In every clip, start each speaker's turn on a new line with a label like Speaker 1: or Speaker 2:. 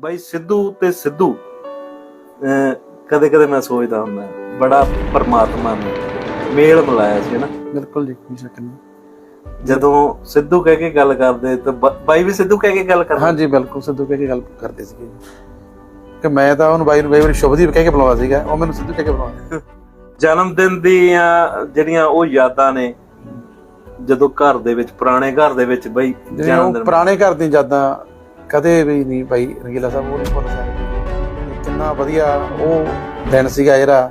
Speaker 1: ਬਾਈ ਸਿੱਧੂ ਤੇ ਸਿੱਧੂ ਕਦੇ ਕਦੇ ਮੈਂ ਸੋਚਦਾ ਹੁੰਦਾ ਬੜਾ ਪਰਮਾਤਮਾ ਨੇ ਮੇਲ ਮਿਲਾਇਆ ਸੀ ਨਾ
Speaker 2: ਬਿਲਕੁਲ ਜੀ ਕੋਈ ਸ਼ੱਕ ਨਹੀਂ।
Speaker 1: ਜਦੋਂ ਸਿੱਧੂ ਕਹਿ ਕੇ ਗੱਲ ਕਰਦੇ ਤਾਂ ਬਾਈ ਵੀ ਸਿੱਧੂ ਕਹਿ ਕੇ ਗੱਲ ਕਰਦਾ?
Speaker 2: ਹਾਂਜੀ ਬਿਲਕੁਲ ਸਿੱਧੂ ਕਹਿ ਕੇ ਗੱਲ ਕਰਦੇ ਸੀਗੇ ਕਿ ਮੈਂ ਤਾਂ ਉਹਨੂੰ ਬਾਈ ਨੂੰ ਕਈ ਵਾਰੀ ਸ਼ੁਭਦੀਪ ਕਹਿ ਕੇ ਬੁਲਾਉਂਦਾ ਸੀਗਾ ਉਹ ਮੈਨੂੰ ਸਿੱਧੂ ਕਹਿ ਕੇ ਬੁਲਾਉਂਦਾ
Speaker 1: ਜਨਮ ਦਿਨ ਦੀਆਂ ਜਿਹੜੀਆਂ ਉਹ ਯਾਦਾਂ ਨੇ ਜਦੋਂ ਘਰ ਦੇ ਵਿੱਚ ਪੁਰਾਣੇ ਘਰ ਦੇ ਵਿੱਚ ਬਈ ਜਨਮ ਦਿਨ।
Speaker 2: ਪੁਰਾਣੇ ਘਰ ਦੀਆਂ ਯਾਦਾਂ ਕਦੇ ਵੀ ਨਹੀਂ ਬਾਈ ਰੰਗੀਲਾ ਸਾਹਿਬ ਉਹ ਨਹੀਂ ਭੁੱਲ ਸਕਦੇ। ਕਿੰਨਾ ਵਧੀਆ ਉਹ ਦਿਨ ਸੀਗਾ ਜਿਹੜਾ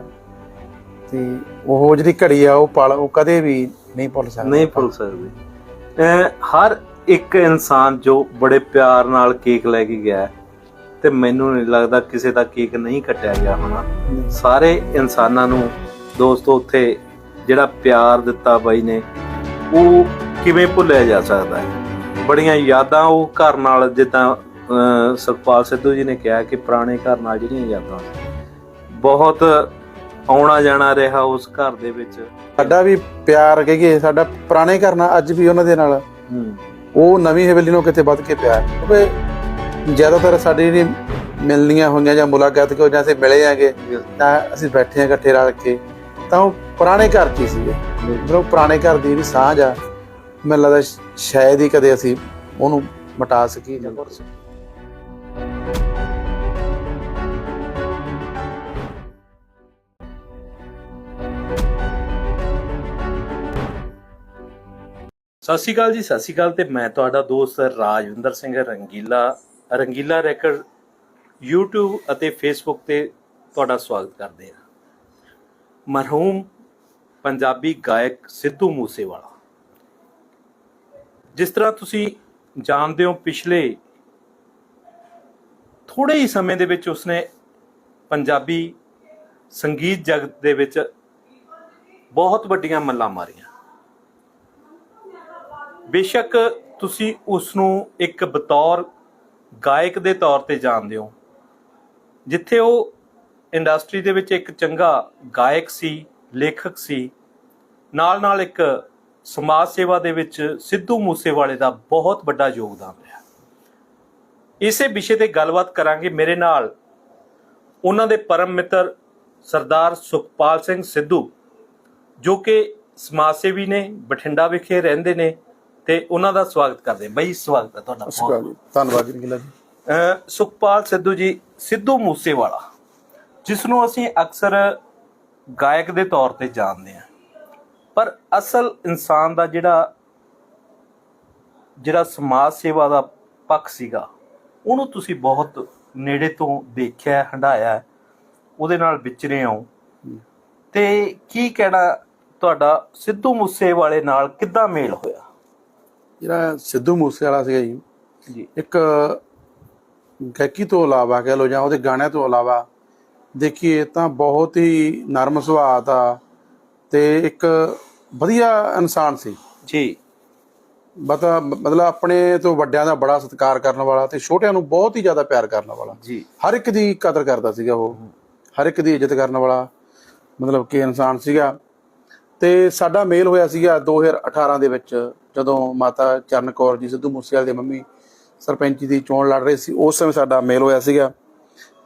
Speaker 2: ਤੇ ਉਹ ਜਿਹੜੀ ਘੜੀ ਆ ਉਹ ਪਲ ਉਹ ਕਦੇ ਵੀ ਨਹੀਂ ਭੁੱਲ ਸਕਦੇ।
Speaker 1: ਨਹੀਂ ਭੁੱਲ ਸਕਦੇ। ਹਰ ਇੱਕ ਇਨਸਾਨ ਜੋ ਬੜੇ ਪਿਆਰ ਨਾਲ ਕੇਕ ਲੈ ਕੇ ਗਿਆ ਤੇ ਮੈਨੂੰ ਨਹੀਂ ਲੱਗਦਾ ਕਿਸੇ ਦਾ ਕੇਕ ਨਹੀਂ ਕੱਟਿਆ ਗਿਆ ਹੋਣਾ। ਸਾਰੇ ਇਨਸਾਨਾਂ ਨੂੰ ਦੋਸਤੋ ਉੱਥੇ ਜਿਹੜਾ ਪਿਆਰ ਦਿੱਤਾ ਬਾਈ ਨੇ ਉਹ ਕਿਵੇਂ ਭੁੱਲਿਆ ਜਾ ਸਕਦਾ ਹੈ? ਬੜੀਆਂ ਯਾਦਾਂ ਉਹ ਘਰ ਨਾਲ ਜਿੱਦਾਂ ਅਹ, ਸੁਖਪਾਲ ਸਿੱਧੂ ਜੀ ਨੇ ਕਿਹਾ ਕਿ ਪੁਰਾਣੇ ਘਰ ਨਾਲ ਜਿਹੜੀਆਂ ਯਾਦਾਂ। ਬਹੁਤ ਆਉਣਾ ਜਾਣਾ ਰਿਹਾ ਉਸ ਘਰ ਦੇ ਵਿੱਚ।
Speaker 2: ਸਾਡਾ ਵੀ ਪਿਆਰ ਕਹੀਏ ਸਾਡਾ ਪੁਰਾਣੇ ਘਰ ਨਾਲ ਅੱਜ ਵੀ ਉਹਨਾਂ ਦੇ ਨਾਲ। ਉਹ ਨਵੀਂ ਹਵੇਲੀ ਨੂੰ ਕਿਤੇ ਵੱਧ ਕੇ ਪਿਆਰ ਕਿਉਂਕਿ ਜ਼ਿਆਦਾਤਰ ਸਾਡੀ ਜਿਹੜੀ ਮਿਲਣੀਆਂ ਹੋਈਆਂ ਜਾਂ ਮੁਲਾਕਾਤ ਕੋ ਜਾਂ ਅਸੀਂ ਮਿਲੇ ਆਗੇ ਤਾਂ ਅਸੀਂ ਬੈਠੇ ਆ ਇਕੱਠੇ ਰਲ ਕੇ। ਤਾਂ ਉਹ ਪੁਰਾਣੇ ਘਰ 'ਚ ਹੀ ਸੀਗੇ। ਮਤਲਬ ਪੁਰਾਣੇ ਘਰ ਦੀ ਜਿਹੜੀ ਸਾਂਝ ਆ। ਮੈਨੂੰ ਲੱਗਦਾ ਸ਼ਾਇਦ ਹੀ ਕਦੇ ਅਸੀਂ ਉਹਨੂੰ ਮਿਟਾ ਸਕੀਏ ਜਾਂ ਭੁੱਲ ਸਕੀਏ
Speaker 1: ਸਤਿ ਸ਼੍ਰੀ ਅਕਾਲ ਜੀ, ਸਤਿ ਸ਼੍ਰੀ ਅਕਾਲ ਤੇ ਮੈਂ ਤੁਹਾਡਾ ਦੋਸਤ ਰਾਜਵਿੰਦਰ ਸਿੰਘ ਰੰਗੀਲਾ ਰੰਗੀਲਾ ਰੈਕਡ YouTube ਅਤੇ Facebook ਤੇ ਤੁਹਾਡਾ ਸਵਾਗਤ ਕਰਦੇ ਹਾਂ। ਮਰਹੂਮ ਪੰਜਾਬੀ ਗਾਇਕ ਸਿੱਧੂ ਮੂਸੇਵਾਲਾ। ਜਿਸ ਤਰ੍ਹਾਂ ਤੁਸੀਂ ਜਾਣਦੇ ਹੋ ਪਿਛਲੇ ਥੋੜੇ ਹੀ ਸਮੇਂ ਦੇ ਵਿੱਚ ਉਸਨੇ ਪੰਜਾਬੀ ਸੰਗੀਤ ਜਗਤ ਦੇ ਵਿੱਚ ਬਹੁਤ ਵੱਡੀਆਂ ਮੱਲਾਂ ਮਾਰੀਆਂ। ਬੇਸ਼ੱਕ ਤੁਸੀਂ ਉਸ ਨੂੰ ਇੱਕ ਬਤੌਰ ਗਾਇਕ ਦੇ ਤੌਰ ਤੇ ਜਾਣਦੇ ਹੋ, ਜਿੱਥੇ ਉਹ ਇੰਡਸਟਰੀ ਦੇ ਵਿੱਚ ਇੱਕ ਚੰਗਾ ਗਾਇਕ ਸੀ, ਲੇਖਕ ਸੀ ਨਾਲ ਨਾਲ ਇੱਕ ਸਮਾਜ ਸੇਵਾ ਦੇ ਵਿੱਚ ਸਿੱਧੂ ਮੂਸੇਵਾਲੇ ਦਾ ਬਹੁਤ ਵੱਡਾ ਯੋਗਦਾਨ ਰਿਹਾ। ਇਸੇ ਵਿਸ਼ੇ ਤੇ ਗੱਲਬਾਤ ਕਰਾਂਗੇ ਮੇਰੇ ਨਾਲ ਉਹਨਾਂ ਦੇ ਪਰਮ ਮਿੱਤਰ ਸਰਦਾਰ ਸੁਖਪਾਲ ਸਿੰਘ ਸਿੱਧੂ ਜੋ ਕਿ ਸਮਾਜ ਸੇਵੀ ਨੇ ਬਠਿੰਡਾ ਵਿਖੇ ਰਹਿੰਦੇ ਨੇ ਤੇ ਉਹਨਾਂ ਦਾ ਸਵਾਗਤ ਕਰਦੇ। ਬਈ ਸਵਾਗਤ ਹੈ ਤੁਹਾਡਾ
Speaker 2: ਜੀ ਧੰਨਵਾਦ ਜੀ ਜੀ।
Speaker 1: ਸੁਖਪਾਲ ਸਿੱਧੂ ਜੀ ਸਿੱਧੂ ਮੂਸੇਵਾਲਾ ਜਿਸ ਨੂੰ ਅਸੀਂ ਅਕਸਰ ਗਾਇਕ ਦੇ ਤੌਰ ਤੇ ਜਾਣਦੇ ਹਾਂ। ਪਰ ਅਸਲ ਇਨਸਾਨ ਦਾ ਜਿਹੜਾ ਜਿਹੜਾ ਸਮਾਜ ਸੇਵਾ ਦਾ ਪੱਖ ਸੀਗਾ ਉਹਨੂੰ ਤੁਸੀਂ ਬਹੁਤ ਨੇੜੇ ਤੋਂ ਦੇਖਿਆ ਹੰਡਾਇਆ ਉਹਦੇ ਨਾਲ ਵਿਚਰੇ ਹੋ। ਤੇ ਕੀ ਕਹਿਣਾ ਤੁਹਾਡਾ ਸਿੱਧੂ ਮੂਸੇਵਾਲੇ ਨਾਲ ਕਿੱਦਾਂ ਮੇਲ ਹੋਇਆ?
Speaker 2: ਜਿਹੜਾ ਸਿੱਧੂ ਮੂਸੇ ਵਾਲਾ ਸੀਗਾ ਜੀ
Speaker 1: ਜੀ।
Speaker 2: ਇੱਕ ਗਾਇਕੀ ਤੋਂ ਇਲਾਵਾ ਕਹ ਲੋ ਜਾਂ ਉਹਦੇ ਗਾਣਿਆਂ ਤੋਂ ਇਲਾਵਾ ਦੇਖੀਏ ਤਾਂ ਬਹੁਤ ਹੀ ਨਰਮ ਸੁਭਾਅ ਦਾ ਤੇ ਇੱਕ ਵਧੀਆ ਇਨਸਾਨ ਸੀ।
Speaker 1: ਜੀ।
Speaker 2: ਮਤਲਬ ਮਤਲਬ ਆਪਣੇ ਤੋਂ ਵੱਡਿਆਂ ਦਾ ਬੜਾ ਸਤਿਕਾਰ ਕਰਨ ਵਾਲਾ ਤੇ ਛੋਟਿਆਂ ਨੂੰ ਬਹੁਤ ਹੀ ਜ਼ਿਆਦਾ ਪਿਆਰ ਕਰਨ ਵਾਲਾ।
Speaker 1: ਜੀ।
Speaker 2: ਹਰ ਇੱਕ ਦੀ ਕਦਰ ਕਰਦਾ ਸੀਗਾ ਉਹ। ਹਰ ਇੱਕ ਦੀ ਇੱਜ਼ਤ ਕਰਨ ਵਾਲਾ ਮਤਲਬ ਕਿ ਇਨਸਾਨ ਸੀਗਾ। ਤੇ ਸਾਡਾ ਮੇਲ ਹੋਇਆ ਸੀਗਾ 2018 ਦੇ ਵਿੱਚ ਜਦੋਂ ਮਾਤਾ ਚਰਨ ਕੌਰ ਜੀ ਸਿੱਧੂ ਮੂਸੇਵਾਲੇ ਦੇ ਮੰਮੀ ਸਰਪੰਚੀ ਦੀ ਚੋਣ ਲੜ ਰਹੇ ਸੀ ਉਸ ਸਮੇਂ ਸਾਡਾ ਮੇਲ ਹੋਇਆ ਸੀਗਾ।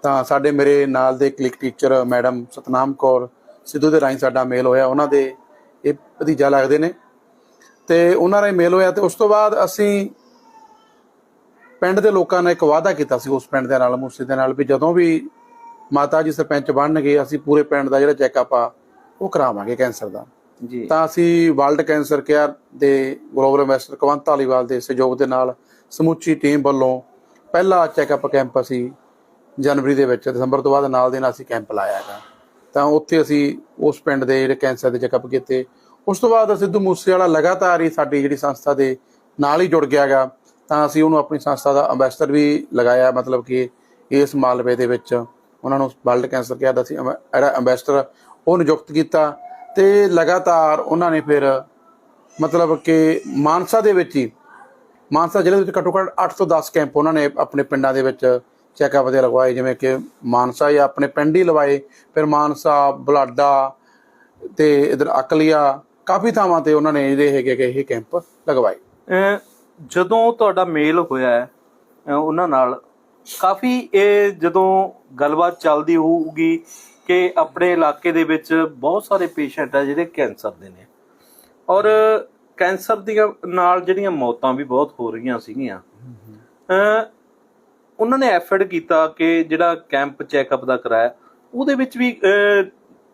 Speaker 2: ਤਾਂ ਸਾਡੇ ਮੇਰੇ ਨਾਲ ਦੇ click teacher madam Satnam Kaur Sidhu ਦੇ ਰਾਹੀਂ ਸਾਡਾ ਮੇਲ ਹੋਇਆ ਉਹਨਾਂ ਦੇ ਇਹ ਭਤੀਜਾ ਲੱਗਦੇ ਨੇ। ਤੇ ਉਹਨਾਂ ਨਾਲ ਮੇਲ ਹੋਇਆ ਤੇ ਉਸ ਤੋਂ ਬਾਅਦ ਅਸੀਂ ਪਿੰਡ ਦੇ ਲੋਕਾਂ ਨੇ ਇੱਕ ਵਾਅਦਾ ਕੀਤਾ ਸੀ ਉਸ ਪਿੰਡ ਦੇ ਨਾਲ ਮੂਸੇ ਦੇ ਨਾਲ ਵੀ ਜਦੋਂ ਵੀ ਮਾਤਾ ਜੀ ਸਰਪੰਚ ਬਣਨਗੇ ਅਸੀਂ ਪੂਰੇ ਪਿੰਡ ਦਾ ਜਿਹੜਾ ਚੈੱਕਅਪ ਆ ਉਹ ਕਰਾਵਾਂਗੇ ਕੈਂਸਰ ਦਾ।
Speaker 1: ਜੀ।
Speaker 2: ਤਾਂ ਅਸੀਂ ਵਰਲਡ ਕੈਂਸਰ ਕੇਅਰ ਦੇ ਗਲੋਬਲ ਇਨਵੈਸਟਰ ਕਵੰਤ ਧਾਲੀਵਾਲ ਦੇ ਸਹਿਯੋਗ ਦੇ ਨਾਲ ਸਮੁੱਚੀ ਟੀਮ ਵੱਲੋਂ ਪਹਿਲਾ ਚੈੱਕਅਪ ਕੈਂਪ ਅਸੀਂ ਜਨਵਰੀ ਦੇ ਵਿੱਚ ਦਸੰਬਰ ਤੋਂ ਬਾਅਦ ਨਾਲ ਦੇ ਨਾਲ ਅਸੀਂ ਕੈਂਪ ਲਾਇਆ ਹੈਗਾ। ਤਾਂ ਉੱਥੇ ਅਸੀਂ ਉਸ ਪਿੰਡ ਦੇ ਜਿਹੜੇ ਕੈਂਸਰ ਦੇ ਚੈੱਕਅਪ ਕੀਤੇ। ਉਸ ਤੋਂ ਬਾਅਦ ਸਿੱਧੂ ਮੂਸੇਵਾਲਾ ਲਗਾਤਾਰ ਹੀ ਸਾਡੀ ਜਿਹੜੀ ਸੰਸਥਾ ਦੇ ਨਾਲ ਹੀ ਜੁੜ ਗਿਆ ਹੈਗਾ ਤਾਂ ਅਸੀਂ ਉਹਨੂੰ ਆਪਣੀ ਸੰਸਥਾ ਦਾ ਅੰਬੈਸਡਰ ਵੀ ਲਗਾਇਆ, ਮਤਲਬ ਕਿ ਇਸ ਮਾਲਵੇ ਦੇ ਵਿੱਚ। ਉਹਨਾਂ ਨੂੰ ਵਰਲਡ ਕੈਂਸਰ ਕਿਹਾ ਦਾ ਸੀ ਅੰਬੈ- ਜਿਹੜਾ ਅੰਬੈਸਡਰ ਉਹ ਨਿਯੁਕਤ ਕੀਤਾ ਤੇ ਲਗਾਤਾਰ ਉਹਨਾਂ ਨੇ ਫਿਰ ਮਤਲਬ ਕਿ ਮਾਨਸਾ ਦੇ ਵਿੱਚ ਹੀ, ਮਾਨਸਾ ਜ਼ਿਲ੍ਹੇ ਦੇ ਵਿੱਚ ਘੱਟੋ ਘੱਟ 8 ਤੋਂ 10 ਕੈਂਪ ਉਹਨਾਂ ਨੇ ਆਪਣੇ ਪਿੰਡਾਂ ਦੇ ਵਿੱਚ ਚੈੱਕਅਪ ਦੇ ਲਗਵਾਏ, ਜਿਵੇਂ ਕਿ ਮਾਨਸਾ ਜਾਂ ਆਪਣੇ ਪਿੰਡ ਹੀ ਲਵਾਏ, ਫਿਰ ਮਾਨਸਾ, ਬਲਾਡਾ ਤੇ ਇਧਰ ਅਕਲੀਆ, ਕਾਫੀ ਥਾਵਾਂ ਤੇ ਉਹਨਾਂ ਨੇ ਜਿਹੜੇ ਹੈਗੇ ਕਿ ਇਹ ਕੈਂਪ ਲਗਵਾਏ।
Speaker 1: ਜਦੋਂ ਤੁਹਾਡਾ ਮੇਲ ਹੋਇਆ ਉਹਨਾਂ ਨਾਲ ਕਾਫੀ ਇਹ ਜਦੋਂ ਗੱਲਬਾਤ ਚੱਲਦੀ ਹੋਊਗੀ ਕਿ ਆਪਣੇ ਇਲਾਕੇ ਦੇ ਵਿੱਚ ਬਹੁਤ ਸਾਰੇ ਪੇਸ਼ੈਂਟ ਆ ਜਿਹੜੇ ਕੈਂਸਰ ਦੇ ਨੇ। ਔਰ ਕੈਂਸਰ ਦੀਆਂ ਨਾਲ ਜਿਹੜੀਆਂ ਮੌਤਾਂ ਵੀ ਬਹੁਤ ਹੋ ਰਹੀਆਂ ਸੀਗੀਆਂ। ਅ ਉਹਨਾਂ ਨੇ ਐਫਰਟ ਕੀਤਾ ਕਿ ਜਿਹੜਾ ਕੈਂਪ ਚੈੱਕਅਪ ਦਾ ਕਰਾਇਆ ਉਹਦੇ ਵਿੱਚ ਵੀ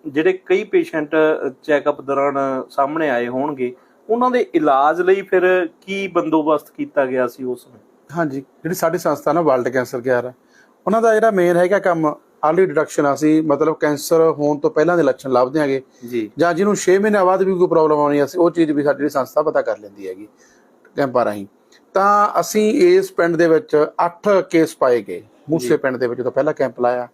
Speaker 1: ਜਿਹੜੇ ਕਈ ਪੇਸ਼ੈਂਟ ਚੈੱਕਅਪ ਦੌਰਾਨ ਸਾਹਮਣੇ ਆਏ ਹੋਣਗੇ ਉਹਨਾਂ ਦੇ ਇਲਾਜ ਲਈ ਫਿਰ ਕੀ ਬੰਦੋਬਸਤ ਕੀਤਾ ਗਿਆ ਸੀ ਉਸ ਨੂੰ?
Speaker 2: ਹਾਂਜੀ ਜਿਹੜੀ ਸਾਡੀ ਸੰਸਥਾ ਨਾ ਵਰਲਡ ਕੈਂਸਰ ਕੇਅਰ ਹੈ ਉਹਨਾਂ ਦਾ ਜਿਹੜਾ ਮੇਨ ਹੈਗਾ ਕੰਮ ਅਰਲੀ ਡਿਟੈਕਸ਼ਨ ਆ ਸੀ ਮਤਲਬ ਕੈਂਸਰ ਹੋਣ ਤੋਂ ਪਹਿਲਾਂ ਦੇ ਲੱਛਣ ਲੱਭਦੇ ਆਂਗੇ।
Speaker 1: ਜੀ।
Speaker 2: ਜਾਂ ਜਿਹਨੂੰ 6 ਮਹੀਨਿਆਂ ਬਾਅਦ ਵੀ ਕੋਈ ਪ੍ਰੋਬਲਮ ਆਉਣੀ ਆ ਸੀ ਉਹ ਚੀਜ਼ ਵੀ ਸਾਡੀ ਸੰਸਥਾ ਪਤਾ ਕਰ ਲੈਂਦੀ ਹੈਗੀ ਕੈਂਪਾਂ ਰਾਹੀਂ। ਤਾਂ ਅਸੀਂ ਇਸ ਪਿੰਡ ਦੇ ਵਿੱਚ 8 ਕੇਸ ਪਾਏ ਗਏ। ਮੂਸੇ ਪਿੰਡ ਦੇ ਵਿੱਚ ਜਦੋਂ ਪਹਿਲਾ ਕੈਂਪ ਲਾਇਆ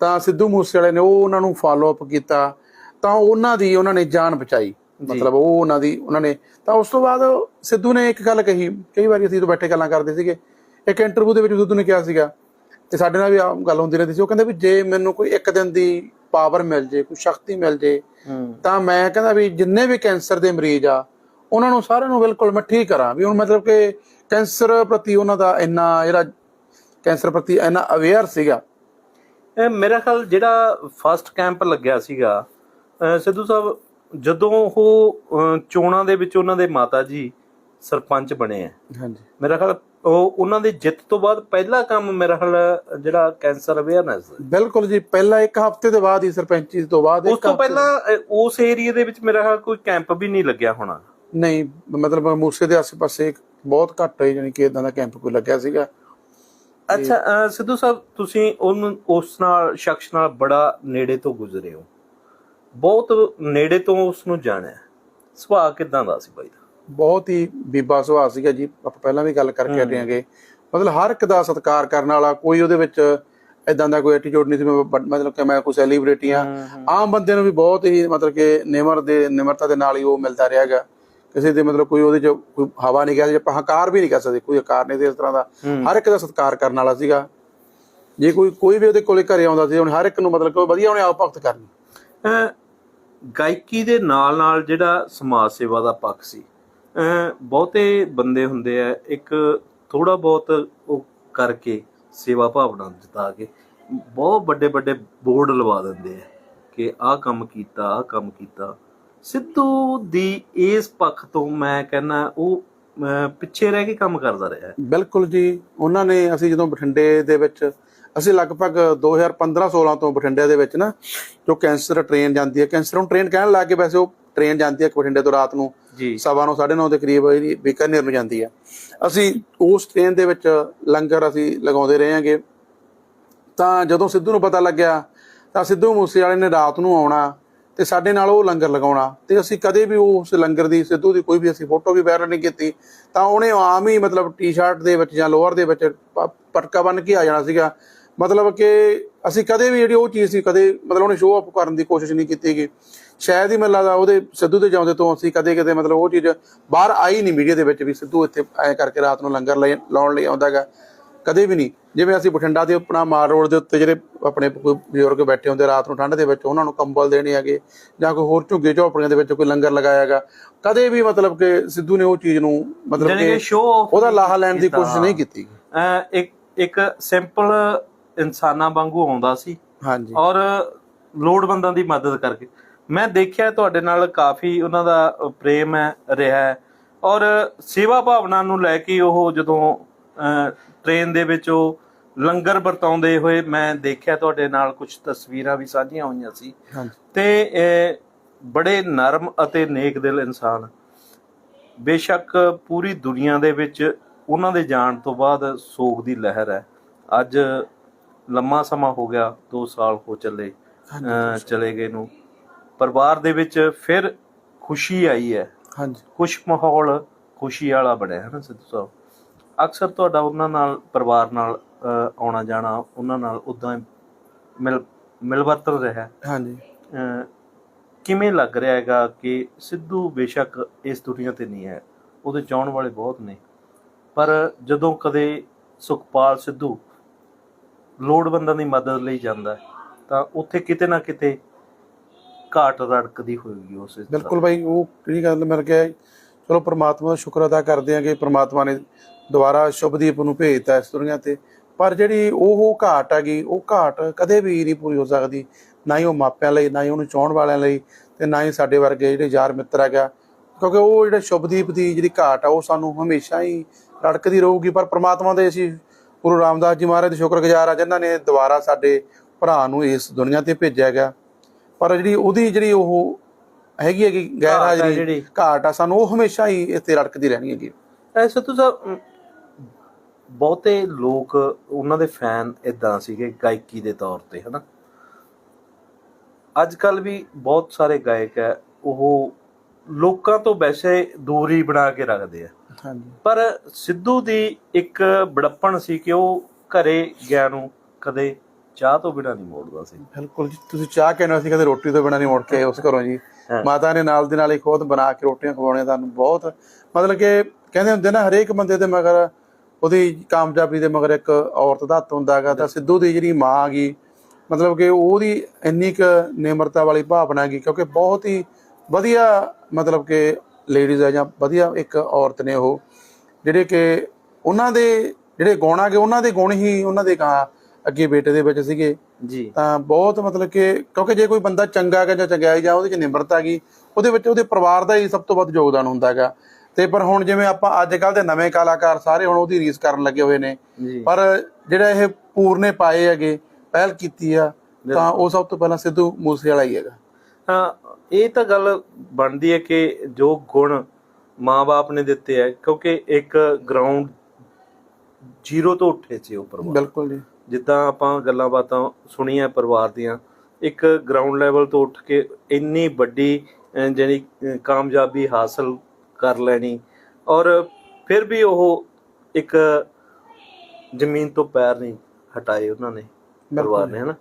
Speaker 2: ਤਾਂ ਸਿੱਧੂ ਮੂਸੇ ਵਾਲੇ ਨੇ ਉਹ ਉਹਨਾਂ ਨੂੰ ਫਾਲੋ ਅਪ ਕੀਤਾ ਤਾਂ ਉਹਨਾਂ ਦੀ ਉਹਨਾਂ ਨੇ ਜਾਨ ਬਚਾਈ। ਮਤਲਬ ਉਹ ਉਹਨਾਂ ਦੀ ਉਹਨਾਂ ਨੇ ਤਾਂ ਉਸ ਤੋਂ ਬਾਅਦ ਸਿੱਧੂ ਨੇ ਇੱਕ ਗੱਲ ਕਹੀ। ਕਈ ਵਾਰੀ ਅਸੀਂ ਜਦੋਂ ਬੈਠੇ ਗੱਲਾਂ ਕਰਦੇ ਸੀਗੇ। ਇੱਕ ਇੰਟਰਵਿਊ ਦੇ ਵਿੱਚ ਸਿੱਧੂ ਨੇ ਕਿਹਾ ਸੀਗਾ ਤੇ ਸਾਡੇ ਨਾਲ ਵੀ ਆਮ ਗੱਲ ਹੁੰਦੀ ਰਹਿੰਦੀ ਸੀ। ਉਹ ਕਹਿੰਦੇ ਵੀ ਜੇ ਮੈਨੂੰ ਕੋਈ ਇੱਕ ਦਿਨ ਦੀ ਪਾਵਰ ਮਿਲ ਜੇ ਕੋਈ ਸ਼ਕਤੀ ਮਿਲ ਜੇ ਤਾਂ ਮੈਂ ਕਹਿੰਦਾ ਵੀ ਜਿੰਨੇ ਵੀ ਕੈਂਸਰ ਦੇ ਮਰੀਜ਼ ਆ ਉਹਨਾਂ ਨੂੰ ਸਾਰਿਆਂ ਨੂੰ ਬਿਲਕੁਲ ਮੈਂ ਠੀਕ ਕਰਾਂ ਵੀ ਹੁਣ ਮਤਲਬ ਕਿ ਕੈਂਸਰ ਪ੍ਰਤੀ ਉਹਨਾਂ ਦਾ ਇੰਨਾ ਜਿਹੜਾ ਕੈਂਸਰ ਪ੍ਰਤੀ ਇੰਨਾ ਅਵੇਅਰ ਸੀਗਾ।
Speaker 1: ਇਹ ਮੇਰਾ ਖਿਆਲ ਜਿਹੜਾ ਫਸਟ ਕੈਂਪ ਲੱਗਿਆ ਸੀਗਾ ਸਿੱਧੂ ਸਾਹਿਬ ਜਦੋਂ ਉਹ ਚੋਣਾਂ ਦੇ ਵਿੱਚ ਉਹਨਾਂ ਦੇ ਮਾਤਾ ਜੀ ਸਰਪੰਚ ਬਣੇ ਆ।
Speaker 2: ਹਾਂਜੀ।
Speaker 1: ਮੇਰਾ ਖਿਆਲ ਉਹ ਉਹਨਾਂ ਦੀ ਜਿੱਤ ਤੋਂ ਬਾਅਦ ਪਹਿਲਾ ਕੰਮ ਮੇਰਾ ਖਿਆਲ ਜਿਹੜਾ ਕੈਂਸਰ ਅਵੇਅਰਨੈਸ
Speaker 2: ਬਿਲਕੁਲ ਜੀ ਪਹਿਲਾਂ ਇੱਕ ਹਫ਼ਤੇ ਦੇ ਬਾਅਦ ਹੀ ਸਰਪੰਚੀ ਤੋਂ ਬਾਅਦ
Speaker 1: ਉਸ ਤੋਂ ਪਹਿਲਾਂ ਉਸ ਏਰੀਆ ਦੇ ਵਿੱਚ ਮੇਰਾ ਖਿਆਲ ਕੋਈ ਕੈਂਪ ਵੀ ਨਹੀਂ ਲੱਗਿਆ ਹੋਣਾ।
Speaker 2: ਨਹੀਂ ਮਤਲਬ ਮੂਸੇ ਦੇ ਆਸ-ਪਾਸੇ ਬਹੁਤ ਘੱਟ ਹੈ ਜਾਨੀ ਕਿ ਇਦਾਂ ਦਾ ਕੈਂਪ ਕੋਈ ਲੱਗਿਆ ਸੀਗਾ।
Speaker 1: ਅੱਛਾ ਸਿੱਧੂ ਸਾਹਿਬ ਤੁਸੀਂ ਉਹਨੂੰ ਉਸ ਨਾਲ ਸ਼ਖਸ ਨਾਲ ਬੜਾ ਨੇੜੇ ਤੋਂ ਗੁਜ਼ਰੇ ਹੋ। ਬਹੁਤ ਨੇੜੇ ਤੋਂ ਉਸ ਨੂੰ ਜਾਣਿਆ। ਸੁਭਾਅ ਕਿਦਾਂ ਦਾ ਸੀ ਬਾਈ ਦਾ?
Speaker 2: ਬਹੁਤ ਹੀ ਬੀਬਾ ਸੁਭਾਅ ਸੀਗਾ ਜੀ। ਆਪਾਂ ਪਹਿਲਾਂ ਵੀ ਗੱਲ ਕਰਕੇ ਹਟੇ ਆਂਗੇ। ਮਤਲਬ ਹਰ ਇੱਕ ਦਾ ਸਤਿਕਾਰ ਕਰਨ ਵਾਲਾ ਕੋਈ ਉਹਦੇ ਵਿੱਚ ਇਦਾਂ ਦਾ ਕੋਈ ਐਟੀਟਿਊਡ ਨਹੀਂ ਸੀ। ਮਤਲਬ ਕਿ ਮੈਂ ਕੋਈ ਸੈਲੀਬ੍ਰਿਟੀ ਆ। ਆਮ ਬੰਦੇ ਨੂੰ ਵੀ ਬਹੁਤ ਹੀ ਮਤਲਬ ਕਿ ਨਿਮਰ ਦੇ ਨਿਮਰਤਾ ਦੇ ਨਾਲ ਹੀ ਉਹ ਮਿਲਦਾ ਰਿਹਾਗਾ ਕਿਸੇ ਦੇ ਮਤਲਬ ਕੋਈ ਉਹਦੇ ਚ ਕੋਈ ਹਵਾ ਨਹੀਂ ਕਹਿ ਆਪਾਂ ਹਕਾਰ ਵੀ ਨਹੀਂ ਕਹਿ ਸਕਦੇ ਕੋਈ ਹਕਾਰ ਨਹੀਂ ਸੀ ਇਸ ਤਰ੍ਹਾਂ ਦਾ। ਹਰ ਇੱਕ ਦਾ ਸਤਿਕਾਰ ਕਰਨ ਵਾਲਾ ਸੀਗਾ। ਜੇ ਕੋਈ ਕੋਈ ਵੀ ਉਹਦੇ ਕੋਲੇ ਘਰੇ ਆਉਂਦਾ ਸੀ ਉਹਨੇ ਹਰ ਇੱਕ ਨੂੰ ਮਤਲਬ ਕਿ ਵਧੀਆ ਉਹਨੇ ਆਪ ਭਗਤ ਕਰਨੀ।
Speaker 1: ਗਾਇਕੀ ਦੇ ਨਾਲ ਨਾਲ ਜਿਹੜਾ ਸਮਾਜ ਸੇਵਾ ਦਾ ਪੱਖ ਸੀ ਬਹੁਤੇ ਬੰਦੇ ਹੁੰਦੇ ਆ ਇੱਕ ਥੋੜਾ ਬਹੁਤ ਉਹ ਕਰਕੇ ਸੇਵਾ ਭਾਵਨਾ ਜਤਾ ਕੇ ਬਹੁਤ ਵੱਡੇ ਵੱਡੇ ਬੋਰਡ ਲਵਾ ਦਿੰਦੇ ਆ ਕਿ ਆਹ ਕੰਮ ਕੀਤਾ ਆਹ ਕੰਮ ਕੀਤਾ। ਸਿੱਧੂ ਦੀ ਇਸ ਪੱਖ ਤੋਂ ਮੈਂ ਕਹਿੰਨਾ ਉਹ ਪਿੱਛੇ ਰਹਿ ਕੇ ਕੰਮ ਕਰਦਾ ਰਿਹਾ।
Speaker 2: ਬਿਲਕੁਲ ਜੀ। ਉਹਨਾਂ ਨੇ ਅਸੀਂ ਜਦੋਂ ਬਠਿੰਡੇ ਦੇ ਵਿੱਚ ਅਸੀਂ ਲਗਭਗ 2015-16 ਤੋਂ ਬਠਿੰਡੇ ਦੇ ਵਿੱਚ ਨਾ ਜੋ ਕੈਂਸਰ ਟ੍ਰੇਨ ਜਾਂਦੀ ਹੈ ਕੈਂਸਰ ਨੂੰ ਟ੍ਰੇਨ ਕਹਿਣ ਲੱਗ ਕੇ ਵੈਸੇ ਉਹ ਟ੍ਰੇਨ ਜਾਂਦੀ ਹੈ ਬਠਿੰਡੇ ਤੋਂ ਰਾਤ ਨੂੰ ਸਵਾ ਨੂੰ 9:30 ਦੇ ਕਰੀਬ ਇਹਦੀ ਬੀਕਾਨੇਰ ਨੂੰ ਜਾਂਦੀ ਹੈ। ਅਸੀਂ ਉਸ ਟ੍ਰੇਨ ਦੇ ਵਿੱਚ ਲੰਗਰ ਅਸੀਂ ਲਗਾਉਂਦੇ ਰਹੇ ਹਾਂਗੇ ਤਾਂ ਜਦੋਂ ਸਿੱਧੂ ਨੂੰ ਪਤਾ ਲੱਗਿਆ ਤਾਂ ਸਿੱਧੂ ਮੂਸੇ ਵਾਲੇ ਨੇ ਰਾਤ ਨੂੰ ਆਉਣਾ ਤੇ ਸਾਡੇ ਨਾਲ ਉਹ ਲੰਗਰ ਲਗਾਉਣਾ ਤੇ ਅਸੀਂ ਕਦੇ ਵੀ ਉਸ ਲੰਗਰ ਦੀ, ਸਿੱਧੂ ਦੀ ਕੋਈ ਵੀ ਅਸੀਂ ਫੋਟੋ ਵੀ ਵਾਇਰਲ ਨਹੀਂ ਕੀਤੀ, ਤਾਂ ਉਹਨੇ ਆਮ ਹੀ ਮਤਲਬ ਟੀ-ਸ਼ਰਟ ਦੇ ਵਿੱਚ ਜਾਂ ਲੋਅਰ ਦੇ ਵਿੱਚ ਪਟਕਾ ਬੰਨ ਕੇ ਆ ਜਾਣਾ ਸੀਗਾ। ਮਤਲਬ ਕਿ ਅਸੀਂ ਕਦੇ ਵੀ ਜਿਹੜੀ ਉਹ ਚੀਜ਼ ਸੀ, ਕਦੇ ਮਤਲਬ ਉਹਨੇ ਸ਼ੋਅ ਅਪ ਕਰਨ ਦੀ ਕੋਸ਼ਿਸ਼ ਨਹੀਂ ਕੀਤੀ ਗਈ ਸ਼ਾਇਦ ਹੀ ਮੈਨੂੰ ਲੱਗਦਾ ਉਹਦੇ ਸਿੱਧੂ ਦੇ ਜਾਉਂਦੇ ਤੋਂ ਅਸੀਂ ਕਦੇ ਕਿਤੇ ਮਤਲਬ ਉਹ ਚੀਜ਼ ਬਾਹਰ ਆਈ ਨਹੀਂ ਮੀਡੀਆ ਦੇ ਵਿੱਚ ਵੀ ਸਿੱਧੂ ਇੱਥੇ ਐ ਕਰਕੇ ਰਾਤ ਨੂੰ ਲੰਗਰ ਲਈ- ਲਾਉਣ ਲਈ ਆਉਂਦਾਗਾ ਕਦੇ ਵੀ ਨਹੀਂ। ਜਿਵੇਂ ਅਸੀਂ ਬਠਿੰਡਾ ਦੇ ਆਪਣਾ ਮਾਰ ਰੋਡ ਦੇ ਉੱਤੇ ਜਿਹੜੇ ਆਪਣੇ ਕੋਈ ਬਜ਼ੁਰਗ ਬੈਠੇ ਹੁੰਦੇ ਰਾਤ ਨੂੰ ਠੰਡ ਦੇ ਵਿੱਚ ਉਹਨਾਂ ਨੂੰ ਕੰਬਲ ਦੇਣੇ ਹੈਗੇ ਜਾਂ ਕੋਈ ਹੋਰ ਝੁੱਗੇ ਝੋਪੜੀਆਂ ਦੇ ਵਿੱਚ ਕੋਈ ਲੰਗਰ ਲਗਾਇਆਗਾ ਕਦੇ ਵੀ ਮਤਲਬ ਕਿ ਸਿੱਧੂ ਨੇ ਉਹ ਚੀਜ਼ ਨੂੰ ਮਤਲਬ
Speaker 1: ਕਿ
Speaker 2: ਉਹਦਾ ਲਾਹਾ ਲੈਣ ਦੀ ਕੋਸ਼ਿਸ਼ ਨਹੀਂ ਕੀਤੀ।
Speaker 1: ਇੱਕ ਇੱਕ ਸਿੰਪਲ ਇਨਸਾਨਾਂ ਵਾਂਗੂ ਆਉਂਦਾ ਸੀ
Speaker 2: ਹਾਂਜੀ।
Speaker 1: ਔਰ ਲੋੜਵੰਦਾਂ ਦੀ ਮਦਦ ਕਰਕੇ। ਮੈਂ ਦੇਖਿਆ ਤੁਹਾਡੇ ਨਾਲ ਕਾਫੀ ਉਹਨਾਂ ਦਾ ਪ੍ਰੇਮ ਹੈ ਰਿਹਾ ਹੈ ਔਰ ਸੇਵਾ ਭਾਵਨਾ ਨੂੰ ਲੈ ਕੇ ਉਹ ਜਦੋਂ ਟ੍ਰੇਨ ਦੇ ਵਿੱਚ ਉਹ ਲੰਗਰ ਵਰਤਾਉਂਦੇ ਹੋਏ ਮੈਂ ਦੇਖਿਆ ਤੁਹਾਡੇ ਨਾਲ ਕੁਝ ਤਸਵੀਰਾਂ ਵੀ ਸਾਂਝੀਆਂ ਹੋਈਆਂ ਸੀ। ਤੇ ਅਹ, ਬੜੇ ਨਰਮ ਅਤੇ ਨੇਕ ਦਿਲ ਇਨਸਾਨ ਬੇਸ਼ੱਕ ਪੂਰੀ ਦੁਨੀਆ ਦੇ ਵਿੱਚ ਉਹਨਾਂ ਦੇ ਜਾਣ ਤੋਂ ਬਾਅਦ ਸੋਗ ਦੀ ਲਹਿਰ ਹੈ। ਅੱਜ ਲੰਮਾ ਸਮਾਂ ਹੋ ਗਿਆ 2 ਸਾਲ ਹੋ ਚੱਲੇ ਚਲੇ ਗਏ ਨੂੰ। ਪਰਿਵਾਰ ਦੇ ਵਿੱਚ ਫਿਰ ਖੁਸ਼ੀ ਆਈ ਹੈ।
Speaker 2: ਹਾਂਜੀ।
Speaker 1: ਖੁਸ਼ ਮਾਹੌਲ ਖੁਸ਼ੀ ਵਾਲਾ ਬਣਿਆ ਹੈ ਨਾ ਸਿੱਧੂ ਸਾਹਿਬ? ਅਕਸਰ ਤੁਹਾਡਾ ਉਹਨਾਂ ਨਾਲ ਪਰਿਵਾਰ ਨਾਲ ਆਉਣਾ ਜਾਣਾ ਉਹਨਾਂ ਨਾਲ ਉਦਾਂ ਮਿਲ ਮਿਲਵਰਤਨ ਰਿਹਾ।
Speaker 2: ਹਾਂਜੀ।
Speaker 1: ਕਿਵੇਂ ਲੱਗ ਰਿਹਾ ਹੈਗਾ ਕਿ ਸਿੱਧੂ ਬੇਸ਼ੱਕ ਇਸ ਦੁਨੀਆ ਤੇ ਨਹੀਂ ਹੈ? ਉਹਦੇ ਚਾਹਣ ਵਾਲੇ ਬਹੁਤ ਨੇ। ਪਰ ਜਦੋਂ ਕਦੇ ਸੁਖਪਾਲ ਸਿੱਧੂ ਲੋੜਵੰਦਾਂ ਦੀ ਮਦਦ ਲਈ ਜਾਂਦਾ ਤਾਂ ਉੱਥੇ ਕਿਤੇ ਨਾ ਕਿਤੇ ਘਾਟ ਰੜਕਦੀ ਹੋਏਗੀ ਉਸ।
Speaker 2: ਬਿਲਕੁਲ ਭਾਈ ਉਹ ਕਿਹੜੀ ਗੱਲ ਮਿਲ ਗਿਆ ਚਲੋ ਪ੍ਰਮਾਤਮਾ ਦਾ ਸ਼ੁਕਰ ਅਦਾ ਕਰਦੇ ਹਾਂ ਕਿ ਪ੍ਰਮਾਤਮਾ ਨੇ ਦੁਬਾਰਾ ਸ਼ੁਭਦੀਪ ਨੂੰ ਭੇਜਤਾ ਇਸ ਦੁਨੀਆ ਤੇ। ਪਰ ਜਿਹੜੀ ਉਹ ਘਾਟ ਹੈਗੀ, ਉਹ ਘਾਟ ਕਦੇ ਵੀ ਨਹੀਂ ਪੂਰੀ ਹੋ ਸਕਦੀ। ਨਾ ਹੀ ਉਹ ਮਾਪਿਆਂ ਲਈ, ਨਾ ਹੀ ਉਹਨੂੰ ਚਾਹਣ ਵਾਲਿਆਂ ਲਈ ਤੇ ਨਾ ਹੀ ਸਾਡੇ ਵਰਗੇ ਜਿਹੜੇ ਯਾਰ ਮਿੱਤਰ ਹੈਗਾ। ਕਿਉਂਕਿ ਉਹ ਜਿਹੜੇ ਸ਼ੁਭਦੀਪ ਦੀ ਜਿਹੜੀ ਘਾਟ ਆ, ਉਹ ਸਾਨੂੰ ਹਮੇਸ਼ਾ ਹੀ ਰੜਕਦੀ ਰਹੂਗੀ। ਪਰ ਪ੍ਰਮਾਤਮਾ ਦੇ ਅਸੀਂ ਗੁਰੂ ਰਾਮਦਾਸ ਜੀ ਮਹਾਰਾਜ ਦੇ ਸ਼ੁਕਰਗੁਜ਼ਾਰ ਆ, ਜਿਨ੍ਹਾਂ ਨੇ ਦੁਬਾਰਾ ਸਾਡੇ ਭਰਾ ਨੂੰ ਇਸ ਦੁਨੀਆ ਤੇ ਭੇਜਿਆ ਗਿਆ ਪਰ ਜਿਹੜੀ ਉਹਦੀ ਜਿਹੜੀ ਉਹ ਹੈਗੀ ਹੈਗੀ ਗੈਰ ਹਾਜ਼ਰੀ। ਘਾਟ ਆ ਸਾਨੂੰ ਉਹ ਹਮੇਸ਼ਾ ਹੀ ਇੱਥੇ ਰੜਕਦੀ ਰਹਿਣੀ ਹੈਗੀ।
Speaker 1: ਐਸੇ ਤੋਂ ਸਾਹਿਬ ਬਹੁਤੇ ਲੋਕ ਉਹਨਾਂ ਦੇ ਫੈਨ ਇਦਾਂ ਸੀਗੇ ਗਾਇਕੀ ਦੇ ਤੌਰ ਤੇ ਹਨਾ? ਅੱਜ ਕੱਲ ਵੀ ਬਹੁਤ ਸਾਰੇ ਗਾਇਕ ਹੈ ਉਹ ਲੋਕਾਂ ਤੋਂ ਵੈਸੇ ਦੂਰੀ ਬਣਾ ਕੇ ਰੱਖਦੇ ਆ।
Speaker 2: ਹਾਂਜੀ।
Speaker 1: ਪਰ ਸਿੱਧੂ ਦੀ ਇੱਕ ਬੜਪਣ ਸੀ ਕਿ ਉਹ ਘਰੇ ਗਿਆ ਨੂੰ ਕਦੇ ਚਾਹ ਤੋਂ ਬਿਨਾਂ ਨਹੀਂ ਮੋੜਦਾ ਸੀ।
Speaker 2: ਬਿਲਕੁਲ ਜੀ ਤੁਸੀਂ ਚਾਹ ਕਹਿੰਦੇ ਸੀ ਕਦੇ ਰੋਟੀ ਤੋਂ ਬਿਨਾਂ ਨਹੀਂ ਮੁੜ ਕੇ ਉਸ ਘਰੋਂ ਜੀ। ਮਾਤਾ ਨੇ ਨਾਲ ਦੇ ਨਾਲ ਹੀ ਖੁਦ ਬਣਾ ਕੇ ਰੋਟੀਆਂ ਖਵਾਉਣੀਆਂ ਤੁਹਾਨੂੰ ਬਹੁਤ ਮਤਲਬ ਕਿ ਕਹਿੰਦੇ ਹੁੰਦੇ ਨਾ ਹਰੇਕ ਬੰਦੇ ਦੇ ਮਗਰ ਉਹਦੀ ਕਾਮਯਾਬੀ ਦੇ ਮਗਰ ਇੱਕ ਔਰਤ ਦਾ ਹੱਥ ਹੁੰਦਾ ਹੈਗਾ ਤਾਂ ਸਿੱਧੂ ਦੀ ਜਿਹੜੀ ਮਾਂ ਆ ਗਈ ਮਤਲਬ ਕਿ ਉਹਦੀ ਇੰਨੀ ਕੁ ਨਿਮਰਤਾ ਵਾਲੀ ਭਾਵਨਾ ਹੈਗੀ ਕਿਉਂਕਿ ਬਹੁਤ ਹੀ ਵਧੀਆ ਮਤਲਬ ਕਿ ਲੇਡੀਜ਼ ਹੈ ਜਾਂ ਵਧੀਆ ਇੱਕ ਔਰਤ ਨੇ ਉਹ ਜਿਹੜੇ ਕਿ ਉਹਨਾਂ ਦੇ ਜਿਹੜੇ ਗੁਣ ਆਗੇ ਉਹਨਾਂ ਦੇ ਗੁਣ ਹੀ ਉਹਨਾਂ ਦੇ ਗਾਂ ਅੱਗੇ ਬੇਟੇ ਦੇ ਵਿੱਚ ਸੀਗੇ।
Speaker 1: ਜੀ।
Speaker 2: ਤਾਂ ਬਹੁਤ ਮਤਲਬ ਕਿ ਕਿਉਂਕਿ ਜੇ ਕੋਈ ਬੰਦਾ ਚੰਗਾ ਹੈਗਾ ਜਾਂ ਚੰਗਿਆਈ ਜਾਂ ਉਹਦੇ ਚ ਨਿਮਰਤਾ ਹੈਗੀ ਉਹਦੇ ਵਿੱਚ ਉਹਦੇ ਪਰਿਵਾਰ ਦਾ ਹੀ ਸਭ ਤੋਂ ਵੱਧ ਯੋਗਦਾਨ ਹੁੰਦਾ ਹੈਗਾ। ਤੇ ਪਰ ਹੁਣ ਜਿਵੇਂ ਆਪਾਂ ਅੱਜ ਕੱਲ ਦੇ ਨਵੇਂ ਕਲਾਕਾਰ ਸਾਰੇ ਹੁਣ ਉਹਦੀ ਰੀਸ ਕਰਨ ਲੱਗੇ ਹੋਏ ਨੇ। ਪਰ ਜਿਹੜਾ ਇਹ ਪੂਰਨੇ ਪਾਏ ਹੈਗੇ ਪਹਿਲ ਕੀਤੀ ਆ ਤਾਂ ਉਹ ਸਭ ਤੋਂ ਪਹਿਲਾਂ ਸਿੱਧੂ ਮੂਸੇ ਵਾਲਾ ਹੀ ਹੈਗਾ।
Speaker 1: ਹਾਂ ਇਹ ਤਾਂ ਗੱਲ ਬਣਦੀ ਹੈ ਕਿ ਜੋ ਗੁਣ ਮਾਪੇ ਨੇ ਦਿੱਤੇ ਹੈ ਕਿਉਂਕਿ ਇੱਕ ਗਰਾਊਂਡ ਜ਼ੀਰੋ ਤੋਂ ਉੱਠੇ ਸੀ ਉਹ ਪਰਿਵਾਰ।
Speaker 2: ਬਿਲਕੁਲ ਜੀ।
Speaker 1: ਜਿੱਦਾਂ ਆਪਾਂ ਗੱਲਾਂ ਬਾਤਾਂ ਸੁਣੀਆਂ ਪਰਿਵਾਰ ਦੀਆਂ ਇੱਕ ਗਰਾਊਂਡ ਲੈਵਲ ਤੋਂ ਉੱਠ ਕੇ ਇੰਨੀ ਵੱਡੀ ਜਿਹੜੀ ਕਾਮਯਾਬੀ ਹਾਸਲ ਕਰ ਲੈਣੀ ਔਰ ਫਿਰ ਵੀ ਉਹ ਇੱਕ ਜ਼ਮੀਨ ਤੋਂ ਪੈਰ ਨਹੀਂ ਹਟਾਏ ਉਹਨਾਂ ਨੇ ਪਰਿਵਾਰ ਨੇ ਹਨਾ?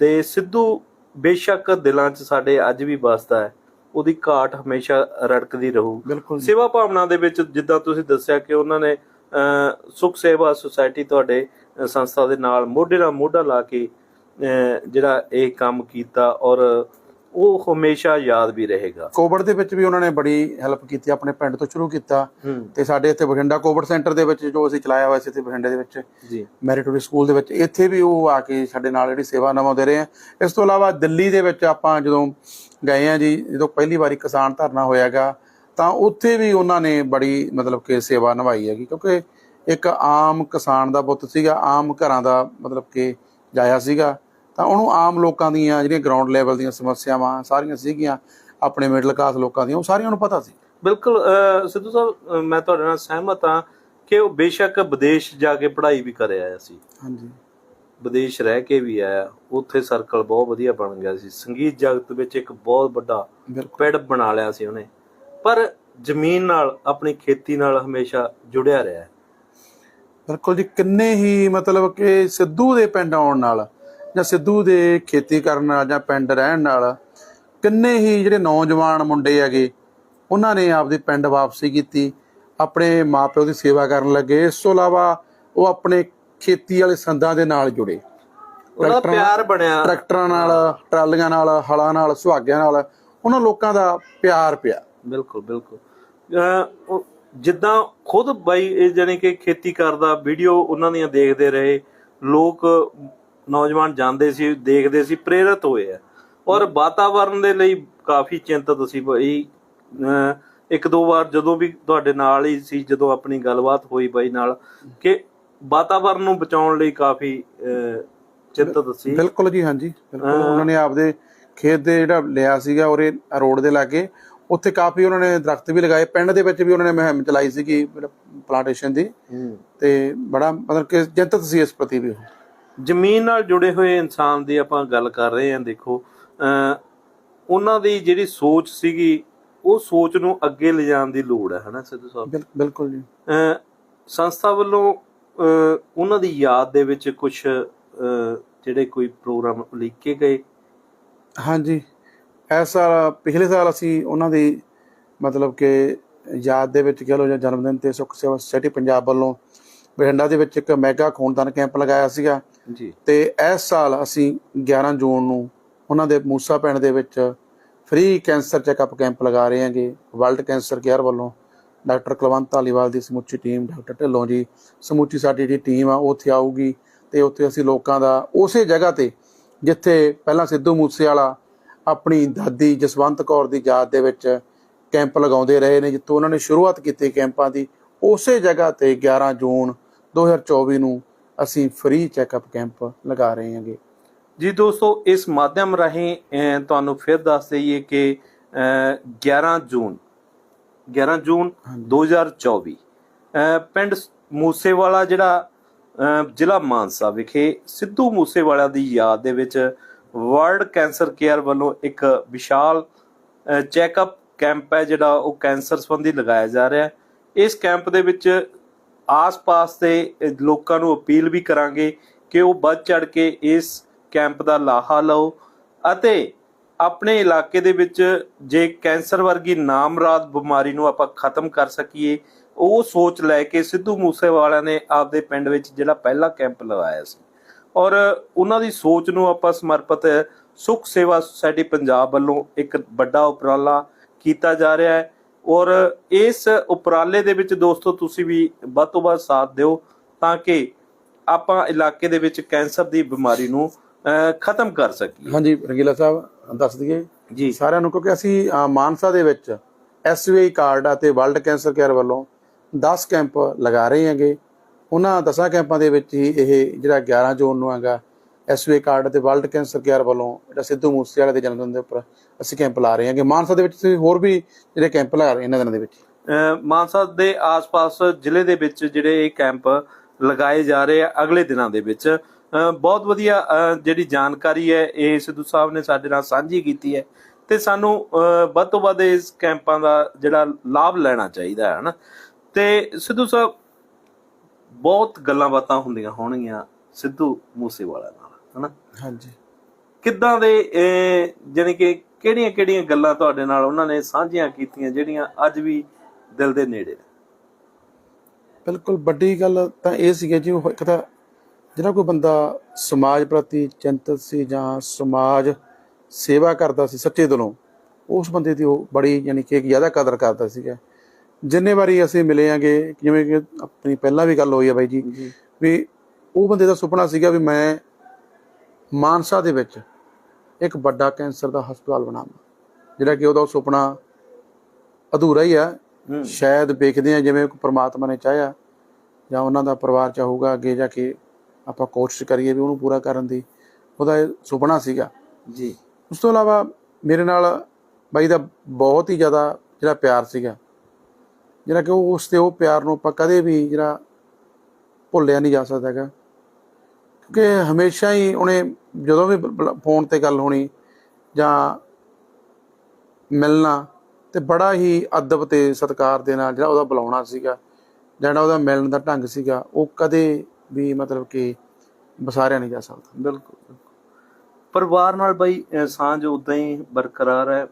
Speaker 1: ਤੇ ਸਿੱਧੂ ਬੇਸ਼ੱਕ ਦਿਲਾਂ 'ਚ ਸਾਡੇ ਅੱਜ ਵੀ ਵਸਦਾ ਹੈ ਉਹਦੀ ਘਾਟ ਹਮੇਸ਼ਾ ਰੜਕਦੀ ਰਹੂ। ਸੇਵਾ ਭਾਵਨਾ ਦੇ ਵਿੱਚ ਜਿੱਦਾਂ ਤੁਸੀਂ ਦੱਸਿਆ ਕਿ ਉਹਨਾਂ ਨੇ ਸੁਖ ਸੇਵਾ ਸੁਸਾਇਟੀ ਤੁਹਾਡੇ ਸੰਸਥਾ ਦੇ ਨਾਲ ਮੋਢੇ ਨਾਲ ਮੋਢਾ ਲਾ ਕੇ ਜਿਹੜਾ ਇਹ ਕੰਮ ਕੀਤਾ ਔਰ ਉਹ ਹਮੇਸ਼ਾ ਯਾਦ ਵੀ ਰਹੇਗਾ।
Speaker 2: ਕੋਵਿਡ ਦੇ ਵਿੱਚ ਵੀ ਉਹਨਾਂ ਨੇ ਬੜੀ ਹੈਲਪ ਕੀਤੀ ਆਪਣੇ ਪਿੰਡ ਤੋਂ ਸ਼ੁਰੂ ਕੀਤਾ। ਤੇ ਸਾਡੇ ਇੱਥੇ ਬਠਿੰਡਾ ਕੋਵਿਡ ਸੈਂਟਰ ਦੇ ਵਿੱਚ ਜੋ ਅਸੀਂ ਚਲਾਇਆ ਹੋਇਆ ਸੀ ਇੱਥੇ ਬਠਿੰਡੇ ਦੇ ਵਿੱਚ
Speaker 1: ਜੀ।
Speaker 2: ਮੈਰੀਟੋਰੀ ਸਕੂਲ ਦੇ ਵਿੱਚ ਇੱਥੇ ਵੀ ਉਹ ਆ ਕੇ ਸਾਡੇ ਨਾਲ ਜਿਹੜੀ ਸੇਵਾ ਨਿਭਾਉਂਦੇ ਰਹੇ ਆ। ਇਸ ਤੋਂ ਇਲਾਵਾ ਦਿੱਲੀ ਦੇ ਵਿੱਚ ਆਪਾਂ ਜਦੋਂ ਗਏ ਆ ਜੀ ਜਦੋਂ ਪਹਿਲੀ ਵਾਰੀ ਕਿਸਾਨ ਧਰਨਾ ਹੋਇਆਗਾ ਤਾਂ ਉੱਥੇ ਵੀ ਉਹਨਾਂ ਨੇ ਬੜੀ ਮਤਲਬ ਕਿ ਸੇਵਾ ਨਿਭਾਈ ਹੈਗੀ ਕਿਉਂਕਿ ਇੱਕ ਆਮ ਕਿਸਾਨ ਦਾ ਪੁੱਤ ਸੀਗਾ ਆਮ ਘਰਾਂ ਦਾ ਮਤਲਬ ਕਿ ਜਾਇਆ ਸੀਗਾ ਤਾਂ ਉਹਨੂੰ ਆਮ ਲੋਕਾਂ ਦੀਆਂ ਜਿਹੜੀਆਂ ਗਰਾਊਂਡ ਲੈਵਲ ਦੀਆਂ ਸਮੱਸਿਆਵਾਂ ਸਾਰੀਆਂ ਸੀਗੀਆਂ ਆਪਣੇ ਮਿਡਲ ਕਲਾਸ ਲੋਕਾਂ ਦੀਆਂ ਉਹ ਸਾਰੀਆਂ ਨੂੰ ਪਤਾ ਸੀ।
Speaker 1: ਬਿਲਕੁਲ ਸਿੱਧੂ ਸਾਹਿਬ ਮੈਂ ਤੁਹਾਡੇ ਨਾਲ ਸਹਿਮਤ ਹਾਂ ਕਿ ਉਹ ਬੇਸ਼ੱਕ ਵਿਦੇਸ਼ ਜਾ ਕੇ ਪੜ੍ਹਾਈ ਵੀ ਕਰ ਆਇਆ ਸੀ।
Speaker 2: ਹਾਂਜੀ।
Speaker 1: ਵਿਦੇਸ਼ ਰਹਿ ਕੇ ਵੀ ਆਇਆ ਉੱਥੇ ਸਰਕਲ ਬਹੁਤ ਵਧੀਆ ਬਣ ਗਿਆ ਸੀ। ਸੰਗੀਤ ਜਗਤ ਵਿੱਚ ਇੱਕ ਬਹੁਤ ਵੱਡਾ ਪਿੜ ਬਣਾ ਲਿਆ ਸੀ ਉਹਨੇ। ਪਰ ਜ਼ਮੀਨ ਨਾਲ ਆਪਣੀ ਖੇਤੀ ਨਾਲ ਹਮੇਸ਼ਾ ਜੁੜਿਆ ਰਿਹਾ। ਹੈ।
Speaker 2: ਬਿਲਕੁਲ ਜੀ ਕਿੰਨੇ ਹੀ ਮਤਲਬ ਕਿ ਸਿੱਧੂ ਦੇ ਪਿੰਡ ਆਉਣ ਨਾਲ ਜਾਂ ਸਿੱਧੂ ਦੇ ਖੇਤੀ ਕਰਨ ਨਾਲ ਜਾਂ ਪਿੰਡ ਰਹਿਣ ਨਾਲ ਕਿੰਨੇ ਹੀ ਜਿਹੜੇ ਨੌਜਵਾਨ ਮੁੰਡੇ ਹੈਗੇ ਉਹਨਾਂ ਨੇ ਆਪਦੇ ਪਿੰਡ ਵਾਪਸੀ ਕੀਤੀ ਆਪਣੇ ਮਾਪਿਓ ਦੀ ਸੇਵਾ ਕਰਨ ਲੱਗੇ ਇਸ ਤੋਂ ਇਲਾਵਾ ਉਹ ਆਪਣੇ ਖੇਤੀ ਵਾਲੇ ਸੰਦਾਂ ਦੇ ਨਾਲ ਜੁੜੇ।
Speaker 1: ਉਹਦਾ ਪਿਆਰ ਬਣਿਆ।
Speaker 2: ਟਰੈਕਟਰਾਂ ਨਾਲ ਟਰਾਲੀਆਂ ਨਾਲ ਹਲਾਂ ਨਾਲ ਸੁਹਾਗਿਆਂ ਨਾਲ ਉਹਨਾਂ ਲੋਕਾਂ ਦਾ ਪਿਆਰ ਪਿਆ।
Speaker 1: ਬਿਲਕੁਲ ਬਿਲਕੁਲ। ਜਿੱਦਾਂ ਖੁਦ ਬਾਈ ਇਹ ਜਾਣੀ ਕਿ ਖੇਤੀ ਕਰਦਾ ਵੀਡੀਓ ਉਹਨਾਂ ਦੀਆਂ ਦੇਖਦੇ ਰਹੇ ਲੋਕ ਨੌਜਵਾਨ ਜਾਂਦੇ ਸੀ ਦੇਖਦੇ ਸੀ ਪ੍ਰੇਰਿਤ ਹੋਏ ਆ। ਔਰ ਵਾਤਾਵਰਣ ਦੇ ਲਈ ਕਾਫੀ ਚਿੰਤਤ ਸੀ ਬਾਈ। ਇੱਕ ਦੋ ਵਾਰ ਜਦੋਂ ਵੀ ਤੁਹਾਡੇ ਨਾਲ ਹੀ ਸੀ ਜਦੋਂ ਆਪਣੀ ਗੱਲਬਾਤ ਹੋਈ ਬਾਈ ਨਾਲ ਕਿ ਵਾਤਾਵਰਣ ਨੂੰ ਬਚਾਉਣ ਲਈ ਕਾਫੀ ਚਿੰਤਤ ਸੀ।
Speaker 2: ਬਿਲਕੁਲ ਜੀ ਹਾਂਜੀ। ਬਿਲਕੁਲ। ਉਹਨਾਂ ਨੇ ਆਪਦੇ ਖੇਤ ਦੇ ਜਿਹੜਾ ਲਿਆ ਸੀਗਾ ਔਰੇ ਰੋਡ ਦੇ ਲਾਗੇ ਉੱਥੇ ਕਾਫੀ ਉਹਨਾਂ ਨੇ ਦਰਖਤ ਵੀ ਲਗਾਏ ਪਿੰਡ ਦੇ ਵਿੱਚ ਵੀ ਉਹਨਾਂ ਨੇ ਮੁਹਿੰਮ ਚਲਾਈ ਸੀਗੀ ਪਲਾਂਟੇਸ਼ਨ ਦੀ। ਤੇ ਬੜਾ ਮਤਲਬ ਕਿ ਜਨਤਕ ਸੀ ਇਸ ਪ੍ਰਤੀ ਵੀ
Speaker 1: ਜ਼ਮੀਨ ਨਾਲ ਜੁੜੇ ਹੋਏ ਇਨਸਾਨ ਦੀ ਆਪਾਂ ਗੱਲ ਕਰ ਰਹੇ ਹਾਂ ਦੇਖੋ ਉਹਨਾਂ ਦੀ ਜਿਹੜੀ ਸੋਚ ਸੀਗੀ ਉਹ ਸੋਚ ਨੂੰ ਅੱਗੇ ਲਿਜਾਣ ਦੀ ਲੋੜ ਹੈ ਹਨਾ ਸਿੱਧੂ ਸਾਹਿਬ?
Speaker 2: ਬਿਲ- ਬਿਲਕੁਲ ਜੀ।
Speaker 1: ਸੰਸਥਾ ਵੱਲੋਂ ਉਹਨਾਂ ਦੀ ਯਾਦ ਦੇ ਵਿੱਚ ਕੁਝ ਜਿਹੜੇ ਕੋਈ ਪ੍ਰੋਗਰਾਮ ਲਿਖੇ ਗਏ?
Speaker 2: ਹਾਂਜੀ। ਇਸ ਸਾਲ ਪਿਛਲੇ ਸਾਲ ਅਸੀਂ ਉਹਨਾਂ ਦੀ ਮਤਲਬ ਕਿ ਯਾਦ ਦੇ ਵਿੱਚ ਕਹ ਲਓ ਜਾਂ ਜਨਮ ਦਿਨ ਤੇ ਸੁੱਖ ਸੇਵਾ ਸੁਸਾਇਟੀ ਪੰਜਾਬ ਵੱਲੋਂ ਬਠਿੰਡਾ ਦੇ ਵਿੱਚ ਇੱਕ ਮੈਗਾ ਖੂਨਦਾਨ ਕੈਂਪ ਲਗਾਇਆ ਸੀਗਾ।
Speaker 1: ਜੀ।
Speaker 2: ਤੇ ਇਸ ਸਾਲ ਅਸੀਂ 11 ਜੂਨ ਨੂੰ ਉਹਨਾਂ ਦੇ ਮੂਸਾ ਪਿੰਡ ਦੇ ਵਿੱਚ ਫ੍ਰੀ ਕੈਂਸਰ ਚੈੱਕਅਪ ਕੈਂਪ ਲਗਾ ਰਹੇ ਹਾਂਗੇ। ਵਰਲਡ ਕੈਂਸਰ ਕੇਅਰ ਵੱਲੋਂ ਡਾਕਟਰ ਕੁਲਵੰਤ ਧਾਲੀਵਾਲ ਦੀ ਸਮੁੱਚੀ ਟੀਮ ਡਾਕਟਰ ਢਿੱਲੋਂ ਜੀ ਸਮੁੱਚੀ ਸਾਡੀ ਜਿਹੜੀ ਟੀਮ ਆ ਉਹ ਉੱਥੇ ਆਊਗੀ ਤੇ ਉੱਥੇ ਅਸੀਂ ਲੋਕਾਂ ਦਾ ਉਸੇ ਜਗ੍ਹਾ ਤੇ ਜਿੱਥੇ ਪਹਿਲਾਂ ਸਿੱਧੂ ਮੂਸੇਵਾਲਾ ਆਪਣੀ ਦਾਦੀ ਜਸਵੰਤ ਕੌਰ ਦੀ ਯਾਦ ਦੇ ਵਿੱਚ ਕੈਂਪ ਲਗਾਉਂਦੇ ਰਹੇ ਨੇ ਜਿੱਥੋਂ ਉਹਨਾਂ ਨੇ ਸ਼ੁਰੂਆਤ ਕੀਤੀ ਕੈਂਪਾਂ ਦੀ। ਉਸੇ ਜਗ੍ਹਾ ਤੇ 11 ਜੂਨ 2024 ਨੂੰ ਅਸੀਂ ਫ੍ਰੀ ਚੈੱਕਅਪ ਕੈਂਪ ਲਗਾ ਰਹੇ ਹਾਂਗੇ।
Speaker 1: ਜੀ ਦੋਸਤੋ ਇਸ ਮਾਧਿਅਮ ਰਾਹੀਂ ਤੁਹਾਨੂੰ ਫਿਰ ਦੱਸ ਦਈਏ ਕਿ ਅਹ, 11 ਜੂਨ 11 ਜੂਨ 2024 ਅਹ, ਪਿੰਡ ਮੂਸੇਵਾਲਾ ਜਿਹੜਾ ਜ਼ਿਲ੍ਹਾ ਮਾਨਸਾ ਵਿਖੇ ਸਿੱਧੂ ਮੂਸੇਵਾਲਾ ਦੀ ਯਾਦ ਦੇ ਵਿੱਚ ਵਰਲਡ ਕੈਂਸਰ ਕੇਅਰ ਵੱਲੋਂ ਇੱਕ ਵਿਸ਼ਾਲ ਚੈੱਕਅਪ ਕੈਂਪ ਹੈ ਜਿਹੜਾ ਉਹ ਕੈਂਸਰ ਸੰਬੰਧੀ ਲਗਾਇਆ ਜਾ ਰਿਹਾ ਹੈ। ਇਸ ਕੈਂਪ ਦੇ ਵਿੱਚ ਆਸ-ਪਾਸ ਦੇ ਲੋਕਾਂ ਨੂੰ ਅਪੀਲ ਵੀ ਕਰਾਂਗੇ ਕਿ ਉਹ ਵੱਧ ਚੜ ਕੇ ਇਸ ਕੈਂਪ ਦਾ ਲਾਹਾ ਲਓ ਅਤੇ ਆਪਣੇ ਇਲਾਕੇ ਦੇ ਵਿੱਚ ਜੇ ਕੈਂਸਰ ਵਰਗੀ ਨਾਮਰਾਦ ਬਿਮਾਰੀ ਨੂੰ ਆਪਾਂ ਖਤਮ ਕਰ ਸਕੀਏ, ਉਹ ਸੋਚ ਲੈ ਕੇ ਸਿੱਧੂ ਮੂਸੇਵਾਲਾ ਨੇ ਆਪਦੇ ਪਿੰਡ ਵਿੱਚ ਜਿਹੜਾ ਪਹਿਲਾ ਕੈਂਪ ਲਗਾਇਆ ਸੀ। ਔਰ ਉਹਨਾਂ ਦੀ ਸੋਚ ਨੂੰ ਆਪਾਂ ਸਮਰਪਿਤ ਸੁਖ ਸੇਵਾ ਸੁਸਾਇਟੀ ਪੰਜਾਬ ਵੱਲੋਂ ਇੱਕ ਵੱਡਾ ਉਪਰਾਲਾ ਕੀਤਾ ਜਾ ਰਿਹਾ ਹੈ। ਔਰ ਇਸ ਉਪਰਾਲੇ ਦੇ ਵਿੱਚ ਦੋਸਤੋ ਤੁਸੀਂ ਵੀ ਵੱਧ ਤੋਂ ਵੱਧ ਸਾਥ ਦਿਓ ਤਾਂ ਕਿ ਆਪਾਂ ਇਲਾਕੇ ਦੇ ਵਿੱਚ ਕੈਂਸਰ ਦੀ ਬਿਮਾਰੀ ਨੂੰ ਖਤਮ ਕਰ ਸਕੀਏ।
Speaker 2: ਹਾਂਜੀ ਰੰਗੀਲਾ ਸਾਹਿਬ ਦੱਸ ਦਈਏ।
Speaker 1: ਜੀ।
Speaker 2: ਸਾਰਿਆਂ ਨੂੰ ਕਿਉਂਕਿ ਅਸੀਂ ਮਾਨਸਾ ਦੇ ਵਿੱਚ ਐਸਬੀਆਈ ਕਾਰਡ ਅਤੇ ਵਰਲਡ ਕੈਂਸਰ ਕੇਅਰ ਵੱਲੋਂ 10 ਕੈਂਪ ਲਗਾ ਰਹੇ ਹਾਂਗੇ। ਉਹਨਾਂ 10 ਕੈਂਪਾਂ ਦੇ ਵਿੱਚ ਹੀ ਇਹ ਜਿਹੜਾ 11 ਜੂਨ ਨੂੰ ਹੈਗਾ ਐਸਬੀਆਈ ਕਾਰਡ ਅਤੇ ਵਰਲਡ ਕੈਂਸਰ ਕੇਅਰ ਵੱਲੋਂ ਜਿਹੜਾ ਸਿੱਧੂ ਮੂਸੇਵਾਲੇ ਦੇ ਜਨਮ ਦਿਨ ਦੇ ਉੱਪਰ ਅਸੀਂ ਕੈਂਪ ਲਾ ਰਹੇ ਹਾਂਗੇ। ਮਾਨਸਾ ਦੇ ਵਿੱਚ ਤੁਸੀਂ ਹੋਰ ਵੀ ਜਿਹੜੇ ਕੈਂਪ ਲਾ ਰਹੇ ਇਹਨਾਂ ਦਿਨਾਂ ਦੇ ਵਿੱਚ?
Speaker 1: ਮਾਨਸਾ ਦੇ ਆਸ-ਪਾਸ ਜ਼ਿਲ੍ਹੇ ਦੇ ਵਿੱਚ ਜਿਹੜੇ ਇਹ ਕੈਂਪ ਲਗਾਏ ਜਾ ਰਹੇ ਆ ਅਗਲੇ ਦਿਨਾਂ ਦੇ ਵਿੱਚ। ਬਹੁਤ ਵਧੀਆ ਜਿਹੜੀ ਜਾਣਕਾਰੀ ਹੈ, ਇਹ ਸਿੱਧੂ ਸਾਹਿਬ ਨੇ ਸਾਡੇ ਨਾਲ ਸਾਂਝੀ ਕੀਤੀ ਹੈ ਤੇ ਸਾਨੂੰ ਵੱਧ ਤੋਂ ਵੱਧ ਇਸ ਕੈਂਪਾਂ ਦਾ ਜਿਹੜਾ ਲਾਭ ਲੈਣਾ ਚਾਹੀਦਾ ਹੈ ਨਾ। ਤੇ ਸਿੱਧੂ ਸਾਹਿਬ ਬਹੁਤ ਗੱਲਾਂ ਬਾਤਾਂ ਹੁੰਦੀਆਂ ਹੋਣਗੀਆਂ ਸਿੱਧੂ ਮੂਸੇਵਾਲਾ ਨਾਲ ਹਨਾ?
Speaker 2: ਹਾਂਜੀ।
Speaker 1: ਕਿੱਦਾਂ ਦੇ ਜਾਣੀ ਕਿ ਕਿਹੜੀਆਂ ਕਿਹੜੀਆਂ ਗੱਲਾਂ ਤੁਹਾਡੇ ਨਾਲ ਉਹਨਾਂ ਨੇ ਸਾਂਝੀਆਂ ਕੀਤੀਆਂ ਜਿਹੜੀਆਂ ਅੱਜ ਵੀ ਦਿਲ ਦੇ ਨੇੜੇ ਨੇ?
Speaker 2: ਬਿਲਕੁਲ ਵੱਡੀ ਗੱਲ ਤਾਂ ਇਹ ਸੀਗਾ ਜੀ ਉਹ ਇੱਕ ਤਾਂ ਜਿਹੜਾ ਕੋਈ ਬੰਦਾ ਸਮਾਜ ਪ੍ਰਤੀ ਚਿੰਤਤ ਸੀ ਜਾਂ ਸਮਾਜ ਸੇਵਾ ਕਰਦਾ ਸੀ ਸੱਚੇ ਦਿਲੋਂ ਉਸ ਬੰਦੇ ਦੀ ਉਹ ਬੜੀ ਯਾਨੀ ਕਿ ਜ਼ਿਆਦਾ ਕਦਰ ਕਰਦਾ ਸੀਗਾ। ਜਿੰਨੇ ਵਾਰੀ ਅਸੀਂ ਮਿਲੇ ਆਂਗੇ ਜਿਵੇਂ ਕਿ ਆਪਣੀ ਪਹਿਲਾਂ ਵੀ ਗੱਲ ਹੋਈ ਆ ਬਾਈ ਜੀ ਵੀ ਉਹ ਬੰਦੇ ਦਾ ਸੁਪਨਾ ਸੀਗਾ ਵੀ ਮੈਂ ਮਾਨਸਾ ਦੇ ਵਿੱਚ ਇੱਕ ਵੱਡਾ ਕੈਂਸਰ ਦਾ ਹਸਪਤਾਲ ਬਣਾਵਾਂ। ਜਿਹੜਾ ਕਿ ਉਹਦਾ ਸੁਪਨਾ ਅਧੂਰਾ ਹੀ ਆ। ਸ਼ਾਇਦ ਵੇਖਦੇ ਆ ਜਿਵੇਂ ਪ੍ਰਮਾਤਮਾ ਨੇ ਚਾਹਿਆ ਜਾਂ ਉਹਨਾਂ ਦਾ ਪਰਿਵਾਰ ਚਾਹੂਗਾ ਅੱਗੇ ਜਾ ਕੇ ਆਪਾਂ ਕੋਸ਼ਿਸ਼ ਕਰੀਏ ਵੀ ਉਹਨੂੰ ਪੂਰਾ ਕਰਨ ਦੀ। ਉਹਦਾ ਸੁਪਨਾ ਸੀਗਾ।
Speaker 1: ਜੀ।
Speaker 2: ਉਸ ਤੋਂ ਇਲਾਵਾ ਮੇਰੇ ਨਾਲ ਬਾਈ ਦਾ ਬਹੁਤ ਹੀ ਜ਼ਿਆਦਾ ਜਿਹੜਾ ਪਿਆਰ ਸੀਗਾ ਜਿਹੜਾ ਕਿ ਉਹ ਉਸ ਤੇ ਉਹ ਪਿਆਰ ਨੂੰ ਆਪਾਂ ਕਦੇ ਵੀ ਜਿਹੜਾ ਭੁੱਲਿਆ ਨਹੀਂ ਜਾ ਸਕਦਾ ਹੈਗਾ। ਕਿਉਂਕਿ ਹਮੇਸ਼ਾ ਹੀ ਉਹਨੇ ਜਦੋਂ ਵੀ ਫੋਨ ਤੇ ਗੱਲ ਹੋਣੀ ਜਾਂ ਮਿਲਣਾ ਤੇ ਬੜਾ ਹੀ ਅਦਬ ਤੇ ਸਤਿਕਾਰ ਦੇ ਨਾਲ ਜਿਹੜਾ ਉਹਦਾ ਬੁਲਾਉਣਾ ਸੀਗਾ ਜਿਹੜਾ ਉਹਦਾ ਮਿਲਣ ਦਾ ਢੰਗ ਸੀਗਾ, ਉਹ ਕਦੇ ਵੀ ਮਤਲਬ ਕਿ ਵਿਸਾਰਿਆ ਨਹੀਂ ਜਾ ਸਕਦਾ।
Speaker 1: ਬਿਲਕੁਲ ਪਰਿਵਾਰ ਨਾਲ ਬਈ ਸਾਂਝ ਉਦਾਂ ਹੀ ਬਰਕਰਾਰ ਹੈ।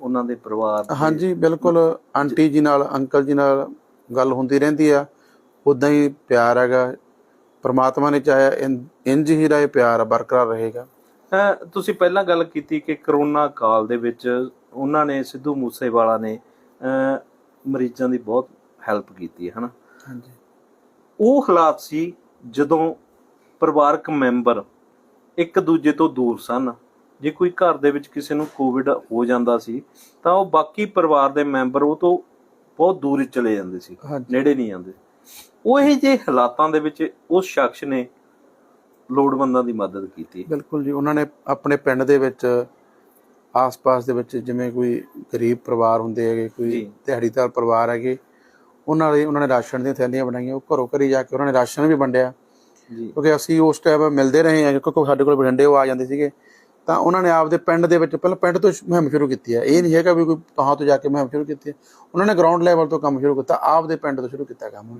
Speaker 1: ਉਹਨਾਂ ਦੇ ਪਰਿਵਾਰ ਦੇ-
Speaker 2: ਹਾਂਜੀ ਬਿਲਕੁਲ। ਆਂਟੀ ਜੀ ਨਾਲ ਅੰਕਲ ਜੀ ਨਾਲ ਗੱਲ ਹੁੰਦੀ ਰਹਿੰਦੀ ਆ। ਉਦਾਂ ਹੀ ਪਿਆਰ ਹੈਗਾ। ਪ੍ਰਮਾਤਮਾ ਨੇ ਚਾਹਿਆ ਇੰਝ ਹੀ ਇਹ ਪਿਆਰ ਬਰਕਰਾਰ ਰਹੇਗਾ।
Speaker 1: ਤੁਸੀਂ ਪਹਿਲਾਂ ਗੱਲ ਕੀਤੀ ਕਿ ਕਰੋਨਾ ਕਾਲ ਦੇ ਵਿੱਚ ਉਹਨਾਂ ਨੇ ਸਿੱਧੂ ਮੂਸੇਵਾਲਾ ਨੇ ਮਰੀਜ਼ਾਂ ਦੀ ਬਹੁਤ ਹੈਲਪ ਕੀਤੀ ਹੈ ਹਨਾ?
Speaker 2: ਹਾਂਜੀ।
Speaker 1: ਉਹ ਹਾਲਾਤ ਸੀ ਜਦੋਂ ਪਰਿਵਾਰਕ ਮੈਂਬਰ ਇੱਕ ਦੂਜੇ ਤੋਂ ਦੂਰ ਸਨ। ਜੇ ਕੋਈ ਘਰ ਦੇ ਵਿੱਚ ਕਿਸੇ ਨੂੰ ਕੋਵਿਡ ਹੋ ਜਾਂਦਾ ਸੀ ਤਾਂ ਉਹ ਬਾਕੀ ਪਰਿਵਾਰ ਦੇ ਮੈਂਬਰ ਉਹ ਤੋਂ ਬਹੁਤ ਦੂਰ ਚਲੇ ਜਾਂਦੇ ਸੀ ਨੇੜੇ ਨਹੀਂ ਆਉਂਦੇ। ਉਹ ਇਹ ਜੇ ਹਾਲਾਤਾਂ ਦੇ ਵਿੱਚ ਉਸ ਸ਼ਖਸ ਨੇ ਲੋੜਵੰਦਾਂ ਦੀ ਮਦਦ ਕੀਤੀ।
Speaker 2: ਬਿਲਕੁਲ ਜੀ ਉਹਨਾਂ ਨੇ ਆਪਣੇ ਪਿੰਡ ਦੇ ਵਿੱਚ ਆਸ-ਪਾਸ ਦੇ ਵਿੱਚ ਜਿਵੇਂ ਕੋਈ ਗਰੀਬ ਪਰਿਵਾਰ ਹੁੰਦੇ ਹੈਗੇ ਕੋਈ। ਦਿਹਾੜੀਦਾਰ ਪਰਿਵਾਰ ਹੈਗੇ ਉਹਨਾਂ ਲਈ ਉਹਨਾਂ ਨੇ ਰਾਸ਼ਨ ਦੀਆਂ ਥੈਲੀਆਂ ਬਣਾਈਆਂ ਉਹ ਘਰੋਂ ਘਰੀ ਜਾ ਕੇ ਉਹਨਾਂ ਨੇ ਰਾਸ਼ਨ ਵੀ ਵੰਡਿਆ।
Speaker 1: ਜੀ।
Speaker 2: ਕਿਉਂਕਿ ਅਸੀਂ ਉਸ ਟਾਈਮ ਮਿਲਦੇ ਰਹੇ ਹਾਂ ਕਿਉਂਕਿ ਸਾਡੇ ਕੋਲ ਬਠਿੰਡੇ ਉਹ ਆ ਜਾਂਦੇ ਸੀਗੇ। ਤਾਂ ਉਹਨਾਂ ਨੇ ਆਪਦੇ ਪਿੰਡ ਦੇ ਵਿੱਚ ਪਹਿਲਾਂ ਪਿੰਡ ਤੋਂ ਮੁਹਿੰਮ ਸ਼ੁਰੂ ਕੀਤੀ ਹੈ। ਇਹ ਨਹੀਂ ਹੈਗਾ ਵੀ ਕੋਈ ਤਹਾਂ ਤੋਂ ਜਾ ਕੇ ਮੁਹਿੰਮ ਸ਼ੁਰੂ ਕੀਤੀ ਹੈ। ਉਹਨਾਂ ਨੇ ਗਰਾਊਂਡ ਲੈਵਲ ਤੋਂ ਕੰਮ ਸ਼ੁਰੂ ਕੀਤਾ ਆਪਦੇ ਪਿੰਡ ਤੋਂ ਸ਼ੁਰੂ ਕੀਤਾ ਕੰਮ।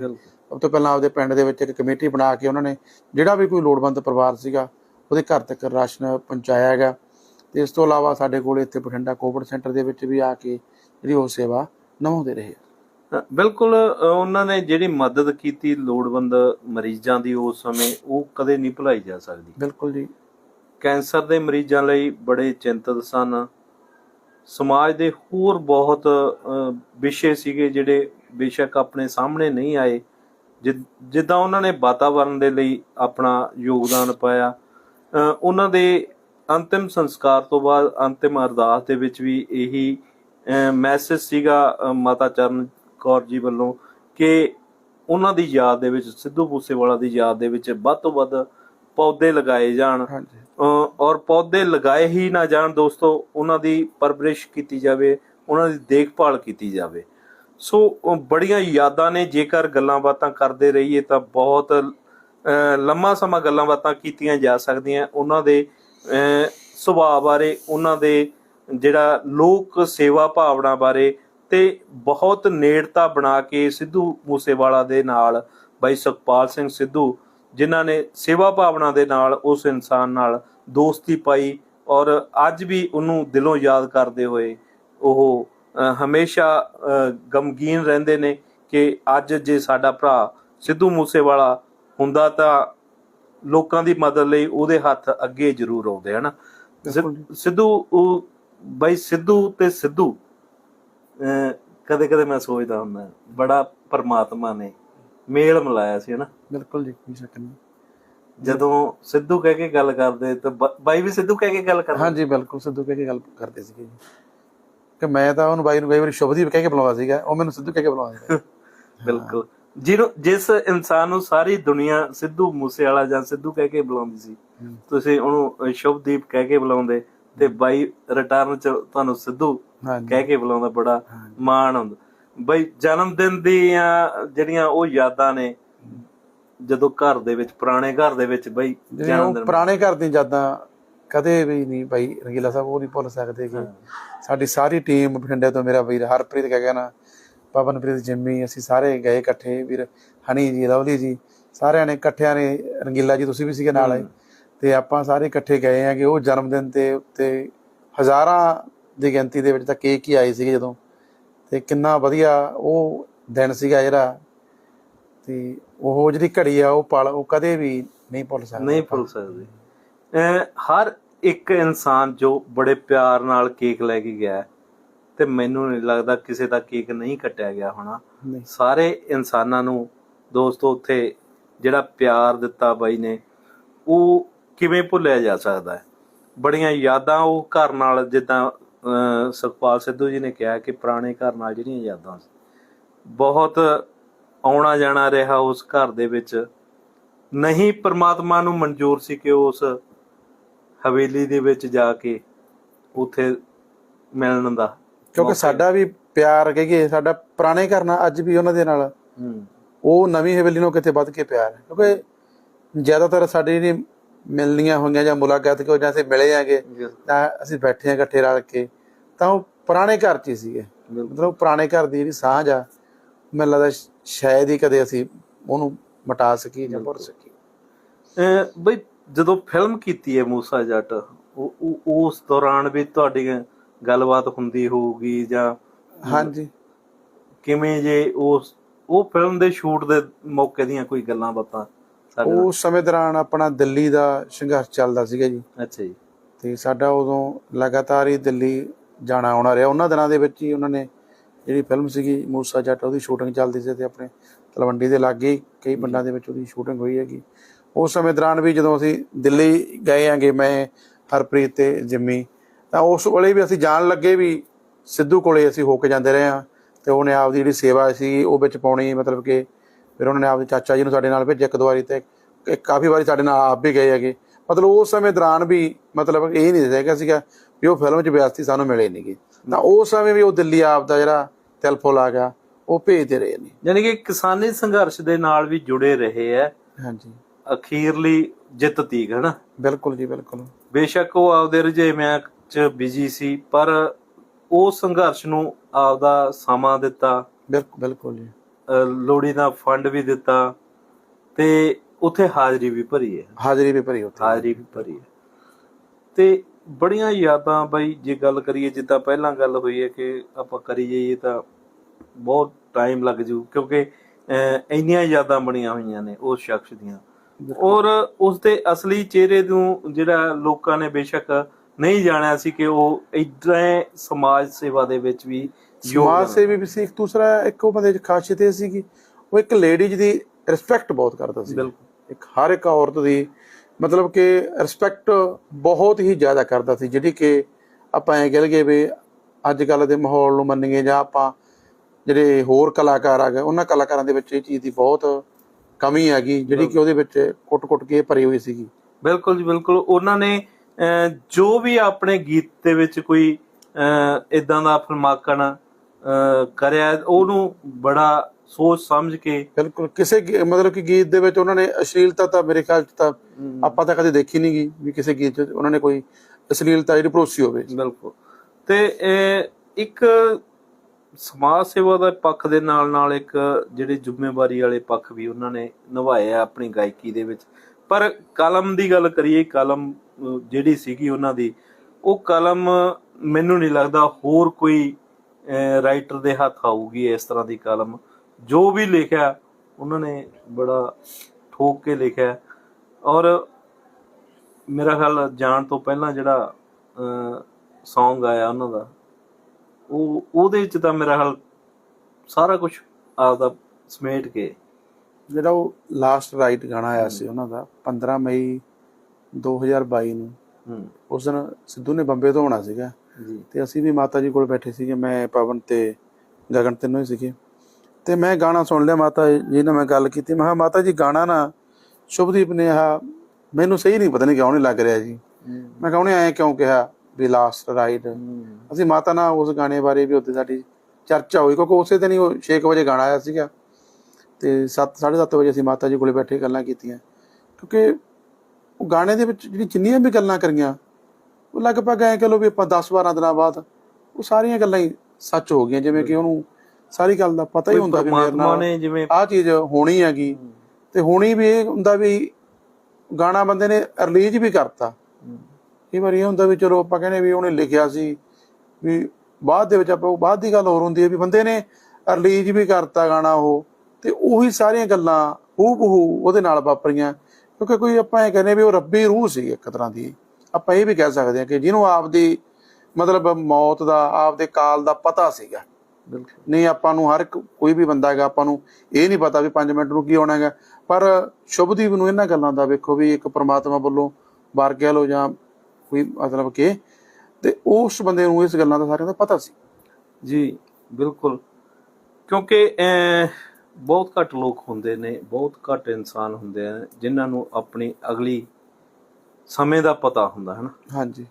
Speaker 2: ਸਭ ਤੋਂ ਪਹਿਲਾਂ ਆਪਦੇ ਪਿੰਡ ਦੇ ਵਿੱਚ ਇੱਕ ਕਮੇਟੀ ਬਣਾ ਕੇ ਉਹਨਾਂ ਨੇ ਜਿਹੜਾ ਵੀ ਕੋਈ ਲੋੜਵੰਦ ਪਰਿਵਾਰ ਸੀਗਾ ਉਹਦੇ ਘਰ ਤੱਕ ਰਾਸ਼ਨ ਪਹੁੰਚਾਇਆ ਹੈਗਾ। ਤੇ ਇਸ ਤੋਂ ਇਲਾਵਾ ਸਾਡੇ ਕੋਲ ਇੱਥੇ ਬਠਿੰਡਾ ਕੋਵਿਡ ਸੈਂਟਰ ਦੇ ਵਿੱਚ ਵੀ ਆ ਕੇ ਜਿਹੜੀ ਉਹ ਸੇਵਾ ਨਿਭਾਉਂਦੇ ਰਹੇ
Speaker 1: ਬਿਲਕੁਲ ਉਹਨਾਂ ਨੇ ਜਿਹੜੀ ਮਦਦ ਕੀਤੀ ਲੋੜਵੰਦ ਮਰੀਜ਼ਾਂ ਦੀ ਉਸ ਸਮੇਂ ਉਹ ਕਦੇ ਨਹੀਂ ਭੁਲਾਈ ਜਾ ਸਕਦੀ।
Speaker 2: ਬਿਲਕੁਲ ਜੀ।
Speaker 1: ਕੈਂਸਰ ਦੇ ਮਰੀਜ਼ਾਂ ਲਈ ਬੜੇ ਚਿੰਤਤ ਸਨ। ਸਮਾਜ ਦੇ ਹੋਰ ਬਹੁਤ ਵਿਸ਼ੇ ਸੀਗੇ ਜਿਹੜੇ ਬੇਸ਼ੱਕ ਆਪਣੇ ਸਾਹਮਣੇ ਨਹੀਂ ਆਏ ਜਿ- ਜਿੱਦਾਂ ਉਹਨਾਂ ਨੇ ਵਾਤਾਵਰਣ ਦੇ ਲਈ ਆਪਣਾ ਯੋਗਦਾਨ ਪਾਇਆ। ਉਹਨਾਂ ਦੇ ਅੰਤਿਮ ਸੰਸਕਾਰ ਤੋਂ ਬਾਅਦ ਅੰਤਿਮ ਅਰਦਾਸ ਦੇ ਵਿੱਚ ਵੀ ਇਹੀ ਮੈਸੇਜ ਸੀਗਾ ਮਾਤਾ ਚਰਨ ਕੌਰ ਜੀ ਵੱਲੋਂ ਕਿ ਉਹਨਾਂ ਦੀ ਯਾਦ ਦੇ ਵਿੱਚ, ਸਿੱਧੂ ਮੂਸੇਵਾਲਾ ਦੀ ਯਾਦ ਦੇ ਵਿੱਚ ਵੱਧ ਤੋਂ ਵੱਧ ਪੌਦੇ ਲਗਾਏ ਜਾਣ। ਔਰ ਪੌਦੇ ਲਗਾਏ ਹੀ ਨਾ ਜਾਣ ਦੋਸਤੋ, ਉਹਨਾਂ ਦੀ ਪਰਵਰਿਸ਼ ਕੀਤੀ ਜਾਵੇ, ਉਹਨਾਂ ਦੀ ਦੇਖਭਾਲ ਕੀਤੀ ਜਾਵੇ। ਸੋ ਬੜੀਆਂ ਯਾਦਾਂ ਨੇ, ਜੇਕਰ ਗੱਲਾਂ ਬਾਤਾਂ ਕਰਦੇ ਰਹੀਏ ਤਾਂ ਬਹੁਤ ਲੰਮਾ ਸਮਾਂ ਗੱਲਾਂ ਬਾਤਾਂ ਕੀਤੀਆਂ ਜਾ ਸਕਦੀਆਂ। ਉਹਨਾਂ ਦੇ ਸੁਭਾਅ ਬਾਰੇ, ਉਹਨਾਂ ਦੇ ਜਿਹੜਾ ਲੋਕ ਸੇਵਾ ਭਾਵਨਾ ਬਾਰੇ ਤੇ ਬਹੁਤ ਨੇੜਤਾ ਬਣਾ ਕੇ ਸਿੱਧੂ ਮੂਸੇਵਾਲਾ ਦੇ ਨਾਲ ਬਾਈ ਸੁਖਪਾਲ ਸਿੰਘ ਸਿੱਧੂ ਜਿਨ੍ਹਾਂ ਨੇ ਸੇਵਾ ਭਾਵਨਾ ਦੇ ਨਾਲ ਉਸ ਇਨਸਾਨ ਨਾਲ ਦੋਸਤੀ ਪਾਈ ਔਰ ਅੱਜ ਵੀ ਉਹਨੂੰ ਦਿਲੋਂ ਯਾਦ ਕਰਦੇ ਹੋਏ ਉਹ ਹਮੇਸ਼ਾ ਗਮਗੀਨ ਰਹਿੰਦੇ ਨੇ ਕਿ ਅੱਜ ਜੇ ਸਾਡਾ ਭਰਾ ਸਿੱਧੂ ਮੂਸੇਵਾਲਾ ਹੁੰਦਾ ਤਾਂ ਲੋਕਾਂ ਦੀ ਮਦਦ ਲਈ ਉਹਦੇ ਹੱਥ ਅੱਗੇ ਜ਼ਰੂਰ ਆਉਂਦੇ ਹਨ। ਸਿੱਧੂ ਉਹ ਬਾਈ ਸਿੱਧੂ ਤੇ ਸਿੱਧੂ ਕਦੇ ਕਦੇ ਮੈਂ ਸੋਚਦਾ ਹੁੰਦਾ ਬੜਾ ਪਰਮਾਤਮਾ ਨੇ ਮੇਲ ਮਿਲਾਇਆ ਸੀ ਹਨਾ?
Speaker 2: ਬਿਲਕੁਲ ਜੀ ਕੋਈ ਸ਼ੱਕ ਨਹੀਂ।
Speaker 1: ਜਦੋਂ ਸਿੱਧੂ ਕਹਿ ਕੇ ਗੱਲ ਕਰਦੇ ਤਾਂ ਬਾਈ ਵੀ ਸਿੱਧੂ ਕਹਿ ਕੇ ਗੱਲ ਕਰਦੇ?
Speaker 2: ਹਾਂਜੀ ਬਿਲਕੁਲ ਸਿੱਧੂ ਕਹਿ ਕੇ ਗੱਲ ਕਰਦੇ ਸੀਗੇ ਜੀ। ਕਿ ਮੈਂ ਤਾਂ ਉਹਨੂੰ ਬਾਈ ਨੂੰ ਕਈ ਵਾਰੀ ਸ਼ੁਭਦੀਪ ਕਹਿ ਕੇ ਬੁਲਾਉਂਦਾ ਸੀਗਾ ਉਹ ਮੈਨੂੰ ਸਿੱਧੂ ਕਹਿ ਕੇ ਬੁਲਾਉਂਦਾ ਸੀਗਾ।
Speaker 1: ਬਿਲਕੁਲ। ਜਿਹਨੂੰ ਜਿਸ ਇਨਸਾਨ ਨੂੰ ਸਾਰੀ ਦੁਨੀਆ ਸਿੱਧੂ ਮੂਸੇਵਾਲਾ ਜਾਂ ਸਿੱਧੂ ਕਹਿ ਕੇ ਬੁਲਾਉਂਦੀ ਸੀ। ਤੁਸੀਂ ਉਹਨੂੰ ਸ਼ੁਭਦੀਪ ਕਹਿ ਕੇ ਬੁਲਾਉਂਦੇ ਤੇ ਬਾਈ ਰਿਟਰਨ ਚ ਤੁਹਾਨੂੰ ਸਿੱਧੂ ਕਹਿ ਕੇ ਬੁਲਾਉਂਦਾ ਬੜਾ। ਮਾਣ ਹੁੰਦਾ। ਬਈ ਜਨਮ ਦਿਨ ਦੀਆਂ ਜਿਹੜੀਆਂ ਉਹ ਯਾਦਾਂ ਨੇ ਜਦੋਂ ਘਰ ਦੇ ਵਿੱਚ ਪੁਰਾਣੇ ਘਰ ਦੇ ਵਿੱਚ ਬਈ ਜਨਮ ਦਿਨ
Speaker 2: ਪੁਰਾਣੇ ਘਰ ਦੀਆਂ ਯਾਦਾਂ ਕਦੇ ਵੀ ਨਹੀਂ ਬਾਈ ਰੰਗੀਲਾ ਸਾਹਿਬ ਉਹ ਨਹੀਂ ਭੁੱਲ ਸਕਦੇ ਕਿ ਸਾਡੀ ਸਾਰੀ ਟੀਮ ਬਠਿੰਡੇ ਤੋਂ ਮੇਰਾ ਵੀਰ ਹਰਪ੍ਰੀਤ ਕਹਿ ਗਿਆ ਨਾ ਪਵਨਪ੍ਰੀਤ ਜਿੰਮੀ ਅਸੀਂ ਸਾਰੇ ਗਏ ਇਕੱਠੇ ਵੀਰ ਹਨੀ ਜੀ ਲਵਲੀ ਜੀ ਸਾਰਿਆਂ ਨੇ ਇਕੱਠਿਆਂ ਨੇ ਰੰਗੀਲਾ ਜੀ ਤੁਸੀਂ ਵੀ ਸੀਗੇ ਨਾਲ ਆਏ ਤੇ ਆਪਾਂ ਸਾਰੇ ਇਕੱਠੇ ਗਏ ਆ ਕਿ ਉਹ ਜਨਮ ਦਿਨ ਤੇ ਉੱਤੇ ਹਜ਼ਾਰਾਂ ਦੀ ਗਿਣਤੀ ਦੇ ਵਿੱਚ ਤਾਂ ਕੇਕ ਹੀ ਆਏ ਸੀਗੇ ਜਦੋਂ ਤੇ ਕਿੰਨਾ ਵਧੀਆ ਉਹ ਦਿਨ ਸੀਗਾ ਜਿਹੜਾ ਤੇ ਉਹ ਜਿਹੜੀ ਘੜੀ ਆ ਉਹ ਪਲ ਉਹ ਕਦੇ ਵੀ ਨਹੀਂ ਭੁੱਲ ਸਕਦੇ।
Speaker 1: ਨਹੀਂ ਭੁੱਲ ਸਕਦੇ। ਹਰ ਇੱਕ ਇਨਸਾਨ ਜੋ ਬੜੇ ਪਿਆਰ ਨਾਲ ਕੇਕ ਲੈ ਕੇ ਗਿਆ ਤੇ ਮੈਨੂੰ ਨਹੀਂ ਲੱਗਦਾ ਕਿਸੇ ਦਾ ਕੇਕ ਨਹੀਂ ਕੱਟਿਆ ਗਿਆ ਹੋਣਾ। ਸਾਰੇ ਇਨਸਾਨਾਂ ਨੂੰ ਦੋਸਤੋ ਉੱਥੇ ਜਿਹੜਾ ਪਿਆਰ ਦਿੱਤਾ ਬਾਈ ਨੇ ਉਹ ਕਿਵੇਂ ਭੁੱਲਿਆ ਜਾ ਸਕਦਾ ਹੈ? ਬੜੀਆਂ ਯਾਦਾਂ ਉਹ ਘਰ ਨਾਲ ਜਿੱਦਾਂ ਸੁਖਪਾਲ ਸਿੱਧੂ ਜੀ ਨੇ ਕਿਹਾ ਕਿ ਪੁਰਾਣੇ ਘਰ ਨਾਲ ਜਿਹੜੀਆਂ ਯਾਦਾਂ ਸੀ ਬਹੁਤ ਆਉਣਾ ਜਾਣਾ ਰਿਹਾ ਉਸ ਘਰ ਦੇ ਵਿੱਚ। ਨਹੀਂ ਪ੍ਰਮਾਤਮਾ ਨੂੰ ਮਨਜ਼ੂਰ ਸੀ ਕਿ ਉਸ ਹਵੇਲੀ ਦੇ ਵਿੱਚ ਜਾ ਕੇ ਉੱਥੇ ਮਿਲਣ ਦਾ
Speaker 2: ਕਿਉਂਕਿ ਸਾਡਾ ਵੀ ਪਿਆਰ ਕਹੀਏ ਸਾਡਾ ਪੁਰਾਣੇ ਘਰ ਨਾਲ ਅੱਜ ਵੀ ਉਹਨਾਂ ਦੇ ਨਾਲ। ਉਹ ਨਵੀਂ ਹਵੇਲੀ ਨੂੰ ਕਿਤੇ ਵੱਧ ਕੇ ਪਿਆਰ ਹੈ। ਕਿਉਂਕਿ ਜ਼ਿਆਦਾਤਰ ਸਾਡੀ ਜਿਹੜੀ ਮਿਲਣੀਆਂ ਹੋਈਆਂ ਜਾਂ ਮੁਲਾਕਾਤ ਕਿ ਜਾਂ ਅਸੀਂ ਮਿਲੇ ਆਗੇ ਤਾਂ ਅਸੀਂ ਬੈਠੇ ਆ ਇਕੱਠੇ ਰਲ ਕੇ। ਤਾਂ ਉਹ ਪੁਰਾਣੇ ਘਰ 'ਚ ਹੀ ਸੀਗੇ। ਮਤਲਬ ਪੁਰਾਣੇ ਘਰ ਦੀ ਜਿਹੜੀ ਸਾਂਝ ਆ ਮੈਨੂੰ ਲੱਗਦਾ ਸ਼ਾਇਦ ਹੀ ਕਦੇ ਅਸੀਂ ਉਹਨੂੰ ਮਟਾ ਸਕੀਏ ਜਾਂ ਭੁੱਲ
Speaker 1: ਅਹ ਬਈ ਜਦੋਂ ਫਿਲਮ ਕੀਤੀ ਹੈ ਮੂਸਾ ਜੱਟ ਉਹ ਉਸ ਦੌਰਾਨ ਵੀ ਤੁਹਾਡੀ ਗੱਲਬਾਤ ਹੁੰਦੀ ਹੋਊਗੀ ਜਾਂ
Speaker 2: ਹਾਂਜੀ।
Speaker 1: ਕਿਵੇਂ ਜੇ ਉਸ ਉਹ ਫਿਲਮ ਦੇ ਸ਼ੂਟ ਦੇ ਮੌਕੇ ਦੀਆਂ ਕੋਈ ਗੱਲਾਂ ਬਾਤਾਂ
Speaker 2: ਉਸ ਸਮੇਂ ਦੌਰਾਨ ਆਪਣਾ ਦਿੱਲੀ ਦਾ ਸੰਘਰਸ਼ ਚੱਲਦਾ ਸੀਗਾ ਜੀ।
Speaker 1: ਅੱਛਾ ਜੀ।
Speaker 2: ਤੇ ਸਾਡਾ ਉਦੋਂ ਲਗਾਤਾਰ ਹੀ ਦਿੱਲੀ ਜਾਣਾ ਆਉਣਾ ਰਿਹਾ। ਉਹਨਾਂ ਦਿਨਾਂ ਦੇ ਵਿੱਚ ਹੀ ਉਹਨਾਂ ਨੇ ਜਿਹੜੀ ਫਿਲਮ ਸੀਗੀ ਮੂਸਾ ਜੱਟ ਉਹਦੀ ਸ਼ੂਟਿੰਗ ਚੱਲਦੀ ਸੀ ਤੇ ਆਪਣੇ ਤਲਵੰਡੀ ਦੇ ਲਾਗੇ ਕਈ ਪਿੰਡਾਂ ਦੇ ਵਿੱਚ ਉਹਦੀ ਸ਼ੂਟਿੰਗ ਹੋਈ ਹੈਗੀ। ਉਸ ਸਮੇਂ ਦੌਰਾਨ ਵੀ ਜਦੋਂ ਅਸੀਂ ਦਿੱਲੀ ਗਏ ਆਂਗੇ ਮੈਂ ਹਰਪ੍ਰੀਤ ਤੇ ਜਿੰਮੀ ਤਾਂ ਉਸ ਵੇਲੇ ਵੀ ਅਸੀਂ ਜਾਣ ਲੱਗੇ ਵੀ ਸਿੱਧੂ ਕੋਲੇ ਅਸੀਂ ਹੋ ਕੇ ਜਾਂਦੇ ਰਹੇ ਆ ਤੇ ਉਹਨੇ ਆਪਦੀ ਜਿਹੜੀ ਸੇਵਾ ਸੀ ਉਹ ਵਿੱਚ ਪਾਉਣੀ ਮਤਲਬ ਕਿ ਫਿਰ ਉਹਨਾਂ ਨੇ ਆਪਦੇ ਚਾਚਾ ਜੀ ਨੂੰ ਸਾਡੇ ਨਾਲ ਭੇਜਿਆ ਇੱਕ ਦੋ ਵਾਰੀ ਤੇ ਕਾਫੀ ਵਾਰੀ ਸਾਡੇ ਨਾਲ ਆਪ ਵੀ ਗਏ ਹੈਗੇ। ਮਤਲਬ ਉਸ ਸਮੇਂ ਦੌਰਾਨ ਵੀ ਮਤਲਬ ਇਹ ਨਹੀਂ ਹੈਗਾ ਸੀਗਾ ਵੀ ਉਹ ਫਿਲਮ 'ਚ ਵਿਅਸਤੀ ਸਾਨੂੰ ਮਿਲੇ ਨਹੀਂਗੇ ਤਾਂ ਉਸ ਸਮੇਂ ਵੀ ਉਹ ਦਿੱਲੀ ਆਪ ਦਾ ਜਿਹੜਾ ਟੈਲੀਫੋਨ ਆ ਗਿਆ ਉਹ ਭੇਜਦੇ ਰਹੇ ਨੇ।
Speaker 1: ਯਾਨੀ ਕਿ ਕਿਸਾਨੀ ਸੰਘਰਸ਼ ਦੇ ਨਾਲ ਵੀ ਜੁੜੇ ਰਹੇ ਹੈ
Speaker 2: ਹਾਂਜੀ।
Speaker 1: ਅਖੀਰਲੀ ਜਿੱਤ ਤੀਕ ਹੈ ਨਾ
Speaker 2: ਬਿਲਕੁਲ ਜੀ ਬਿਲਕੁਲ।
Speaker 1: ਬੇਸ਼ੱਕ ਉਹ ਆਪਦੇ ਰੁਝੇਵਿਆਂ 'ਚ ਬਿਜ਼ੀ ਸੀ ਪਰ ਉਹ ਸੰਘਰਸ਼ ਨੂੰ ਆਪਦਾ ਸਮਾਂ ਦਿੱਤਾ।
Speaker 2: ਬਿਲਕੁਲ ਬਿਲਕੁਲ ਜੀ।
Speaker 1: ਲੋੜੀ ਦਾ ਫੰਡ ਵੀ ਦਿੱਤਾ। ਤੇ ਉੱਥੇ ਹਾਜ਼ਰੀ ਵੀ ਭਰੀ ਹੈ।
Speaker 2: ਹਾਜ਼ਰੀ ਵੀ ਭਰੀ ਉੱਥੇ।
Speaker 1: ਹਾਜ਼ਰੀ ਵੀ ਭਰੀ ਹੈ। ਤੇ ਬੜੀਆਂ ਯਾਦਾਂ ਬਈ ਜੇ ਗੱਲ ਕਰੀਏ ਜਿੱਦਾਂ ਪਹਿਲਾਂ ਗੱਲ ਹੋਈ ਹੈ ਕਿ ਆਪਾਂ ਕਰੀ ਜਾਈਏ ਤਾਂ ਬਹੁਤ ਟਾਈਮ ਲੱਗ ਜੂ ਕਿਉਂਕਿ ਇੰਨੀਆਂ ਯਾਦਾਂ ਬਣੀਆਂ ਹੋਈਆਂ ਨੇ ਉਸ ਸ਼ਖਸ ਦੀਆਂ। ਔਰ ਉਸ ਦੇ ਅਸਲੀ ਚਿਹਰੇ ਨੂੰ ਜਿਹੜਾ ਲੋਕਾਂ ਨੇ ਬੇਸ਼ੱਕ ਨਹੀਂ ਜਾਣਿਆ ਸੀ ਕਿ ਉਹ ਇਦਾਂ ਸਮਾਜ ਸੇਵਾ ਦੇ ਵਿੱਚ ਵੀ
Speaker 2: ਸਮਾਜ ਸੇਵੀ ਵੀ ਸੀ। ਇੱਕ ਦੂਸਰਾ ਇੱਕ ਉਹ ਬੰਦੇ ਦੀ ਖਾਸੀਅਤ ਇਹ ਸੀਗੀ ਉਹ ਇੱਕ ਲੇਡੀਜ਼ ਦੀ ਰਿਸਪੈਕਟ ਬਹੁਤ ਕਰਦਾ ਸੀ।
Speaker 1: ਬਿਲਕੁਲ।
Speaker 2: ਇੱਕ ਹਰ ਇੱਕ ਔਰਤ ਦੀ ਮਤਲਬ ਕਿ ਰਿਸਪੈਕਟ ਬਹੁਤ ਹੀ ਜ਼ਿਆਦਾ ਕਰਦਾ ਸੀ ਜਿਹੜੀ ਕਿ ਆਪਾਂ ਐ ਕਹਿ ਲਈਏ ਵੀ ਅੱਜ ਕੱਲ ਦੇ ਮਾਹੌਲ ਨੂੰ ਮੰਨੀਏ ਜਾਂ ਆਪਾਂ ਜਿਹੜੇ ਹੋਰ ਕਲਾਕਾਰ ਆ ਗਏ ਉਹਨਾਂ ਕਲਾਕਾਰਾਂ ਦੇ ਵਿੱਚ ਇਹ ਚੀਜ਼ ਦੀ ਬਹੁਤ ਕਮੀ ਹੈਗੀ ਜਿਹੜੀ ਕਿ ਉਹਦੇ ਵਿੱਚ ਕੁੱਟ-ਕੁੱਟ ਕੇ ਭਰੀ ਹੋਈ ਸੀਗੀ।
Speaker 1: ਬਿਲਕੁਲ ਜੀ ਬਿਲਕੁਲ। ਉਹਨਾਂ ਨੇ ਅਹ, ਜੋ ਵੀ ਆਪਣੇ ਗੀਤ ਦੇ ਵਿੱਚ ਕੋਈ ਇਦਾਂ ਦਾ ਫਰਮਾਕਣ ਅਹ, ਕਰਿਆ ਉਹਨੂੰ ਬੜਾ ਸੋਚ ਸਮਝ ਕੇ
Speaker 2: ਬਿਲਕੁਲ ਕਿਸੇ ਗੀ- ਮਤਲਬ ਕਿ ਗੀਤ ਦੇ ਵਿੱਚ ਉਹਨਾਂ ਨੇ ਅਸ਼ਲੀਲਤਾ ਤਾਂ ਮੇਰੇ ਖਿਆਲ ਚ ਤਾਂ ਆਪਾਂ ਤਾਂ ਕਦੇ ਦੇਖੀ ਨਹੀਂ ਗਈ ਵੀ ਕਿਸੇ ਗੀਤ ਚ ਉਹਨਾਂ ਨੇ ਕੋਈ ਅਸ਼ਲੀਲਤਾ ਜਿਹੜੀ ਪਰੋਸੀ ਹੋਵੇ।
Speaker 1: ਬਿਲਕੁਲ। ਤੇ ਇਹ ਇੱਕ ਸਮਾਜ ਸੇਵਾ ਦਾ ਪੱਖ ਦੇ ਨਾਲ ਨਾਲ ਇੱਕ ਜਿਹੜੇ ਜ਼ਿੰਮੇਵਾਰੀ ਵਾਲੇ ਪੱਖ ਵੀ ਉਹਨਾਂ ਨੇ ਨਿਭਾਏ ਆ ਆਪਣੀ ਗਾਇਕੀ ਦੇ ਵਿੱਚ। ਪਰ ਕਲਮ ਦੀ ਗੱਲ ਕਰੀਏ ਕਲਮ ਅਹ, ਜਿਹੜੀ ਸੀਗੀ ਉਹਨਾਂ ਦੀ ਉਹ ਕਲਮ ਮੈਨੂੰ ਨਹੀਂ ਲੱਗਦਾ ਹੋਰ ਕੋਈ ਰਾਈਟਰ ਦੇ ਹੱਥ ਆਊਗੀ ਇਸ ਤਰ੍ਹਾਂ ਦੀ ਕਲਮ। ਜੋ ਵੀ ਲਿਖਿਆ ਉਹਨਾਂ ਨੇ ਬੜਾ ਠੋਕ ਕੇ ਲਿਖਿਆ। ਔਰ ਮੇਰਾ ਖਿਆਲ ਜਾਣ ਤੋਂ ਪਹਿਲਾਂ ਜਿਹੜਾ Song ਆਇਆ ਉਹਨਾਂ ਦਾ ਉਹ ਉਹਦੇ ਵਿੱਚ ਤਾਂ ਮੇਰਾ ਖਿਆਲ ਸਾਰਾ ਕੁਝ ਆਪਦਾ ਸਮੇਟ ਕੇ।
Speaker 2: ਜਿਹੜਾ ਉਹ ਲਾਸਟ ਰਾਈਟ ਗਾਣਾ ਆਇਆ ਸੀ ਉਹਨਾਂ ਦਾ 15 ਮਈ 2022 ਨੂੰ ਉਸ ਦਿਨ ਸਿੱਧੂ ਨੇ ਬੰਬੇ ਤੋਂ ਆਉਣਾ ਸੀਗਾ
Speaker 1: ਜੀ।
Speaker 2: ਤੇ ਅਸੀਂ ਵੀ ਮਾਤਾ ਜੀ ਕੋਲ ਬੈਠੇ ਸੀਗੇ ਮੈਂ ਪਵਨ ਤੇ ਗਗਨ ਤਿੰਨੋਂ ਹੀ ਸੀਗੇ। ਤੇ ਮੈਂ ਗਾਣਾ ਸੁਣ ਲਿਆ ਮਾਤਾ ਜੀ ਨਾਲ ਮੈਂ ਗੱਲ ਕੀਤੀ। ਮੈਂ ਕਿਹਾ ਮਾਤਾ ਜੀ ਗਾਣਾ ਨਾ ਸ਼ੁਭਦੀਪ ਨੇ ਆ ਮੈਨੂੰ ਸਹੀ ਨਹੀਂ ਪਤਾ ਨਹੀਂ ਕਿਉਂ ਨਹੀਂ ਲੱਗ ਰਿਹਾ ਜੀ। ਮੈਂ ਕਿਹਾ ਉਹਨੇ ਐਂ ਕਿਉਂ ਕਿਹਾ ਵੀ ਲਾਸਟ ਰਾਈਟ ਅਸੀਂ ਮਾਤਾ ਨਾਲ ਉਸ ਗਾਣੇ ਬਾਰੇ ਵੀ ਉੱਤੇ ਸਾਡੀ ਚਰਚਾ ਹੋਈ ਕਿਉਂਕਿ ਉਸੇ ਦਿਨ ਹੀ ਉਹ 6 ਵਜੇ ਗਾਣਾ ਆਇਆ ਸੀਗਾ। ਤੇ 7 7:30 ਵਜੇ ਅਸੀਂ ਮਾਤਾ ਜੀ ਕੋਲੇ ਬੈਠੇ ਗੱਲਾਂ ਕੀਤੀਆਂ। ਕਿਉਂਕਿ ਉਹ ਗਾਣੇ ਦੇ ਵਿੱਚ ਜਿਹੜੀ ਜਿੰਨੀਆਂ ਵੀ ਗੱਲਾਂ ਕਰੀਆਂ ਉਹ ਲਗਭਗ ਐਂ ਕਹ ਲਓ ਵੀ ਆਪਾਂ 10 12 ਦਿਨਾਂ ਬਾਅਦ ਉਹ ਸਾਰੀਆਂ ਗੱਲਾਂ ਹੀ ਸੱਚ ਹੋ ਗਈਆਂ। ਜਿਵੇਂ ਕਿ ਉਹਨੂੰ ਸਾਰੀ ਗੱਲ ਦਾ ਪਤਾ ਹੀ ਹੁੰਦਾ ਵੀ
Speaker 1: ਪਰਮਾਤਮਾ ਨੇ ਜਿਵੇਂ
Speaker 2: ਆਹ ਚੀਜ਼ ਹੋਣੀ ਹੈਗੀ। ਤੇ ਹੋਣੀ ਵੀ ਇਹ ਹੁੰਦਾ ਵੀ ਗਾਣਾ ਬੰਦੇ ਨੇ ਰਿਲੀਜ਼ ਵੀ ਕਰਤਾ। ਕਈ ਵਾਰੀ ਇਹ ਹੁੰਦਾ ਵੀ ਚਲੋ ਆਪਾਂ ਕਹਿੰਦੇ ਵੀ ਉਹਨੇ ਲਿਖਿਆ ਸੀ ਵੀ ਬਾਅਦ ਦੇ ਵਿੱਚ ਆਪਾਂ ਉਹ ਬਾਅਦ ਦੀ ਗੱਲ ਹੋਰ ਹੁੰਦੀ ਹੈ ਵੀ ਬੰਦੇ ਨੇ ਰਿਲੀਜ਼ ਵੀ ਕਰਤਾ ਗਾਣਾ ਉਹ ਤੇ ਉਹੀ ਸਾਰੀਆਂ ਗੱਲਾਂ ਹੂ ਬਹੂ ਉਹਦੇ ਨਾਲ ਵਾਪਰੀਆਂ। ਕਿਉਂਕਿ ਕੋਈ ਆਪਾਂ ਇਹ ਕਹਿੰਦੇ ਵੀ ਉਹ ਰੱਬੀ ਰੂਹ ਸੀ ਇੱਕ ਤਰ੍ਹਾਂ ਦੀ। ਆਪਾਂ ਇਹ ਵੀ ਕਹਿ ਸਕਦੇ ਹਾਂ ਕਿ ਜਿਹਨੂੰ ਆਪਦੀ ਮਤਲਬ ਮੌਤ ਦਾ ਆਪਦੇ ਕਾਲ ਦਾ ਪਤਾ ਸੀਗਾ। ਨਹੀਂ ਆਪਾਂ ਨੂੰ ਹਰ ਇੱਕ ਕੋਈ ਵੀ ਬੰਦਾ ਹੈਗਾ ਆਪਾਂ ਨੂੰ ਇਹ ਨਹੀਂ ਪਤਾ ਵੀ 5 ਮਿੰਟ ਨੂੰ ਕੀ ਹੋਣਾ ਹੈਗਾ। ਪਰ ਸ਼ੁਭਦੀਪ ਨੂੰ ਇਹਨਾਂ ਗੱਲਾਂ ਦਾ ਵੇਖੋ ਵੀ ਇੱਕ ਪ੍ਰਮਾਤਮਾ ਵੱਲੋਂ ਵਾਰ ਕਹਿ ਲੋ ਜਾਂ ਕੋਈ ਮਤਲਬ ਕਿ ਤੇ ਉਸ ਬੰਦੇ ਨੂੰ ਇਸ ਗੱਲਾਂ ਦਾ ਸਾਰਿਆਂ ਦਾ ਪਤਾ ਸੀ।
Speaker 1: ਜੀ ਬਿਲਕੁਲ। ਕਿਉਂਕਿ ਬਹੁਤ ਘੱਟ ਲੋਕ ਹੁੰਦੇ ਨੇ ਬਹੁਤ ਘੱਟ ਇਨਸਾਨ ਹੁੰਦੇ ਆ ਜਿਨ੍ਹਾਂ ਨੂੰ ਆਪਣੀ ਅਗਲੀ ਸਮੇਂ ਦਾ ਪਤਾ ਹੁੰਦਾ ਹੈ ਨਾ?
Speaker 2: ਹਾਂਜੀ।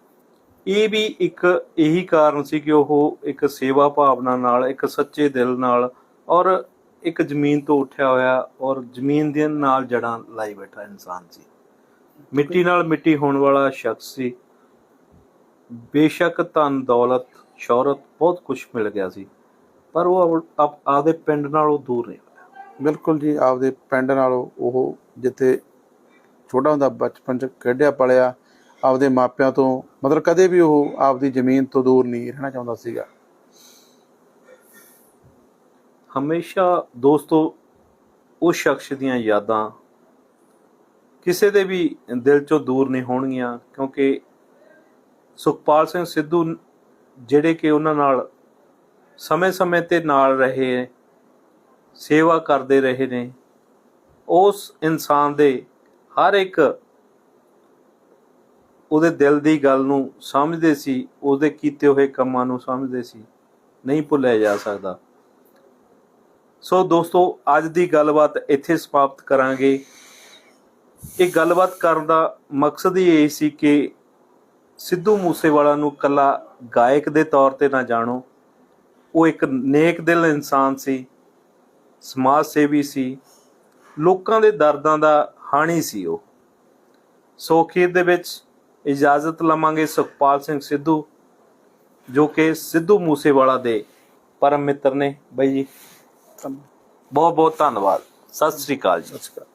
Speaker 1: ਇਹ ਵੀ ਇੱਕ ਇਹੀ ਕਾਰਨ ਸੀ ਕਿ ਉਹ ਇੱਕ ਸੇਵਾ ਭਾਵਨਾ ਨਾਲ, ਇੱਕ ਸੱਚੇ ਦਿਲ ਨਾਲ ਔਰ ਇੱਕ ਜ਼ਮੀਨ ਤੋਂ ਉੱਠਿਆ ਹੋਇਆ ਔਰ ਜ਼ਮੀਨ ਦੇ ਨਾਲ ਜੜਾਂ ਲਾਈ ਬੈਠਾ ਇਨਸਾਨ ਸੀ। ਮਿੱਟੀ ਨਾਲ ਮਿੱਟੀ ਹੋਣ ਵਾਲਾ ਸ਼ਖਸ ਸੀ। ਬੇਸ਼ੱਕ ਧਨ, ਦੌਲਤ, ਸ਼ੌਹਰਤ ਬਹੁਤ ਕੁਝ ਮਿਲ ਗਿਆ ਸੀ, ਪਰ ਉਹ ਆਪਦੇ ਪਿੰਡ ਨਾਲੋਂ ਦੂਰ ਨਹੀਂ ਹੋਇਆ।
Speaker 2: ਬਿਲਕੁਲ ਜੀ, ਆਪਦੇ ਪਿੰਡ ਨਾਲੋਂ ਉਹ ਜਿੱਥੇ ਛੋਟਾ ਹੁੰਦਾ ਬਚਪਨ ਚ ਖੇਡਿਆ ਪਲਿਆ ਆਪਦੇ ਮਾਪਿਆਂ ਤੋਂ, ਮਤਲਬ ਕਦੇ ਵੀ ਉਹ ਆਪਦੀ ਜ਼ਮੀਨ ਤੋਂ ਦੂਰ ਨਹੀਂ ਰਹਿਣਾ ਚਾਹੁੰਦਾ ਸੀਗਾ।
Speaker 1: ਹਮੇਸ਼ਾ ਦੋਸਤੋ, ਉਸ ਸ਼ਖਸ ਦੀਆਂ ਯਾਦਾਂ ਕਿਸੇ ਦੇ ਵੀ ਦਿਲ ਚੋਂ ਦੂਰ ਨਹੀਂ ਹੋਣਗੀਆਂ, ਕਿਉਂਕਿ ਸੁਖਪਾਲ ਸਿੰਘ ਸਿੱਧੂ ਜਿਹੜੇ ਕਿ ਉਹਨਾਂ ਨਾਲ ਸਮੇਂ-ਸਮੇਂ ਤੇ ਨਾਲ ਰਹੇ ਸੇਵਾ ਕਰਦੇ ਰਹੇ ਨੇ, ਉਸ ਇਨਸਾਨ ਦੇ ਹਰ ਇੱਕ ਉਹਦੇ ਦਿਲ ਦੀ ਗੱਲ ਨੂੰ ਸਮਝਦੇ ਸੀ, ਉਹਦੇ ਕੀਤੇ ਹੋਏ ਕੰਮਾਂ ਨੂੰ ਸਮਝਦੇ ਸੀ। ਨਹੀਂ ਭੁੱਲਿਆ ਜਾ ਸਕਦਾ। ਸੋ ਦੋਸਤੋ, ਅੱਜ ਦੀ ਗੱਲਬਾਤ ਇੱਥੇ ਸਮਾਪਤ ਕਰਾਂਗੇ। ਇਹ ਗੱਲਬਾਤ ਕਰਨ ਦਾ ਮਕਸਦ ਹੀ ਇਹ ਸੀ ਕਿ ਸਿੱਧੂ ਮੂਸੇਵਾਲਾ ਨੂੰ ਕੱਲਾ ਗਾਇਕ ਦੇ ਤੌਰ ਤੇ ਨਾ ਜਾਣੋ। ਉਹ ਇੱਕ ਨੇਕ ਦਿਲ ਇਨਸਾਨ ਸੀ, ਸਮਾਜ ਸੇਵੀ ਸੀ, ਲੋਕਾਂ ਦੇ ਦਰਦਾਂ ਦਾ ਹਾਣੀ ਸੀ ਉਹ। ਸੋ ਅਖੀਰ ਦੇ ਵਿੱਚ ਇਜਾਜ਼ਤ ਲਵਾਂਗੇ ਸੁਖਪਾਲ ਸਿੰਘ ਸਿੱਧੂ ਜੋ ਕਿ ਸਿੱਧੂ ਮੂਸੇਵਾਲਾ ਦੇ ਪਰਮ ਮਿੱਤਰ ਨੇ। ਬਾਈ ਜੀ ਬਹੁਤ ਬਹੁਤ ਧੰਨਵਾਦ। ਸਤਿ ਸ੍ਰੀ ਅਕਾਲ ਜੀ।
Speaker 2: ਸਤਿ ਸ਼੍ਰੀ ਅਕਾਲ।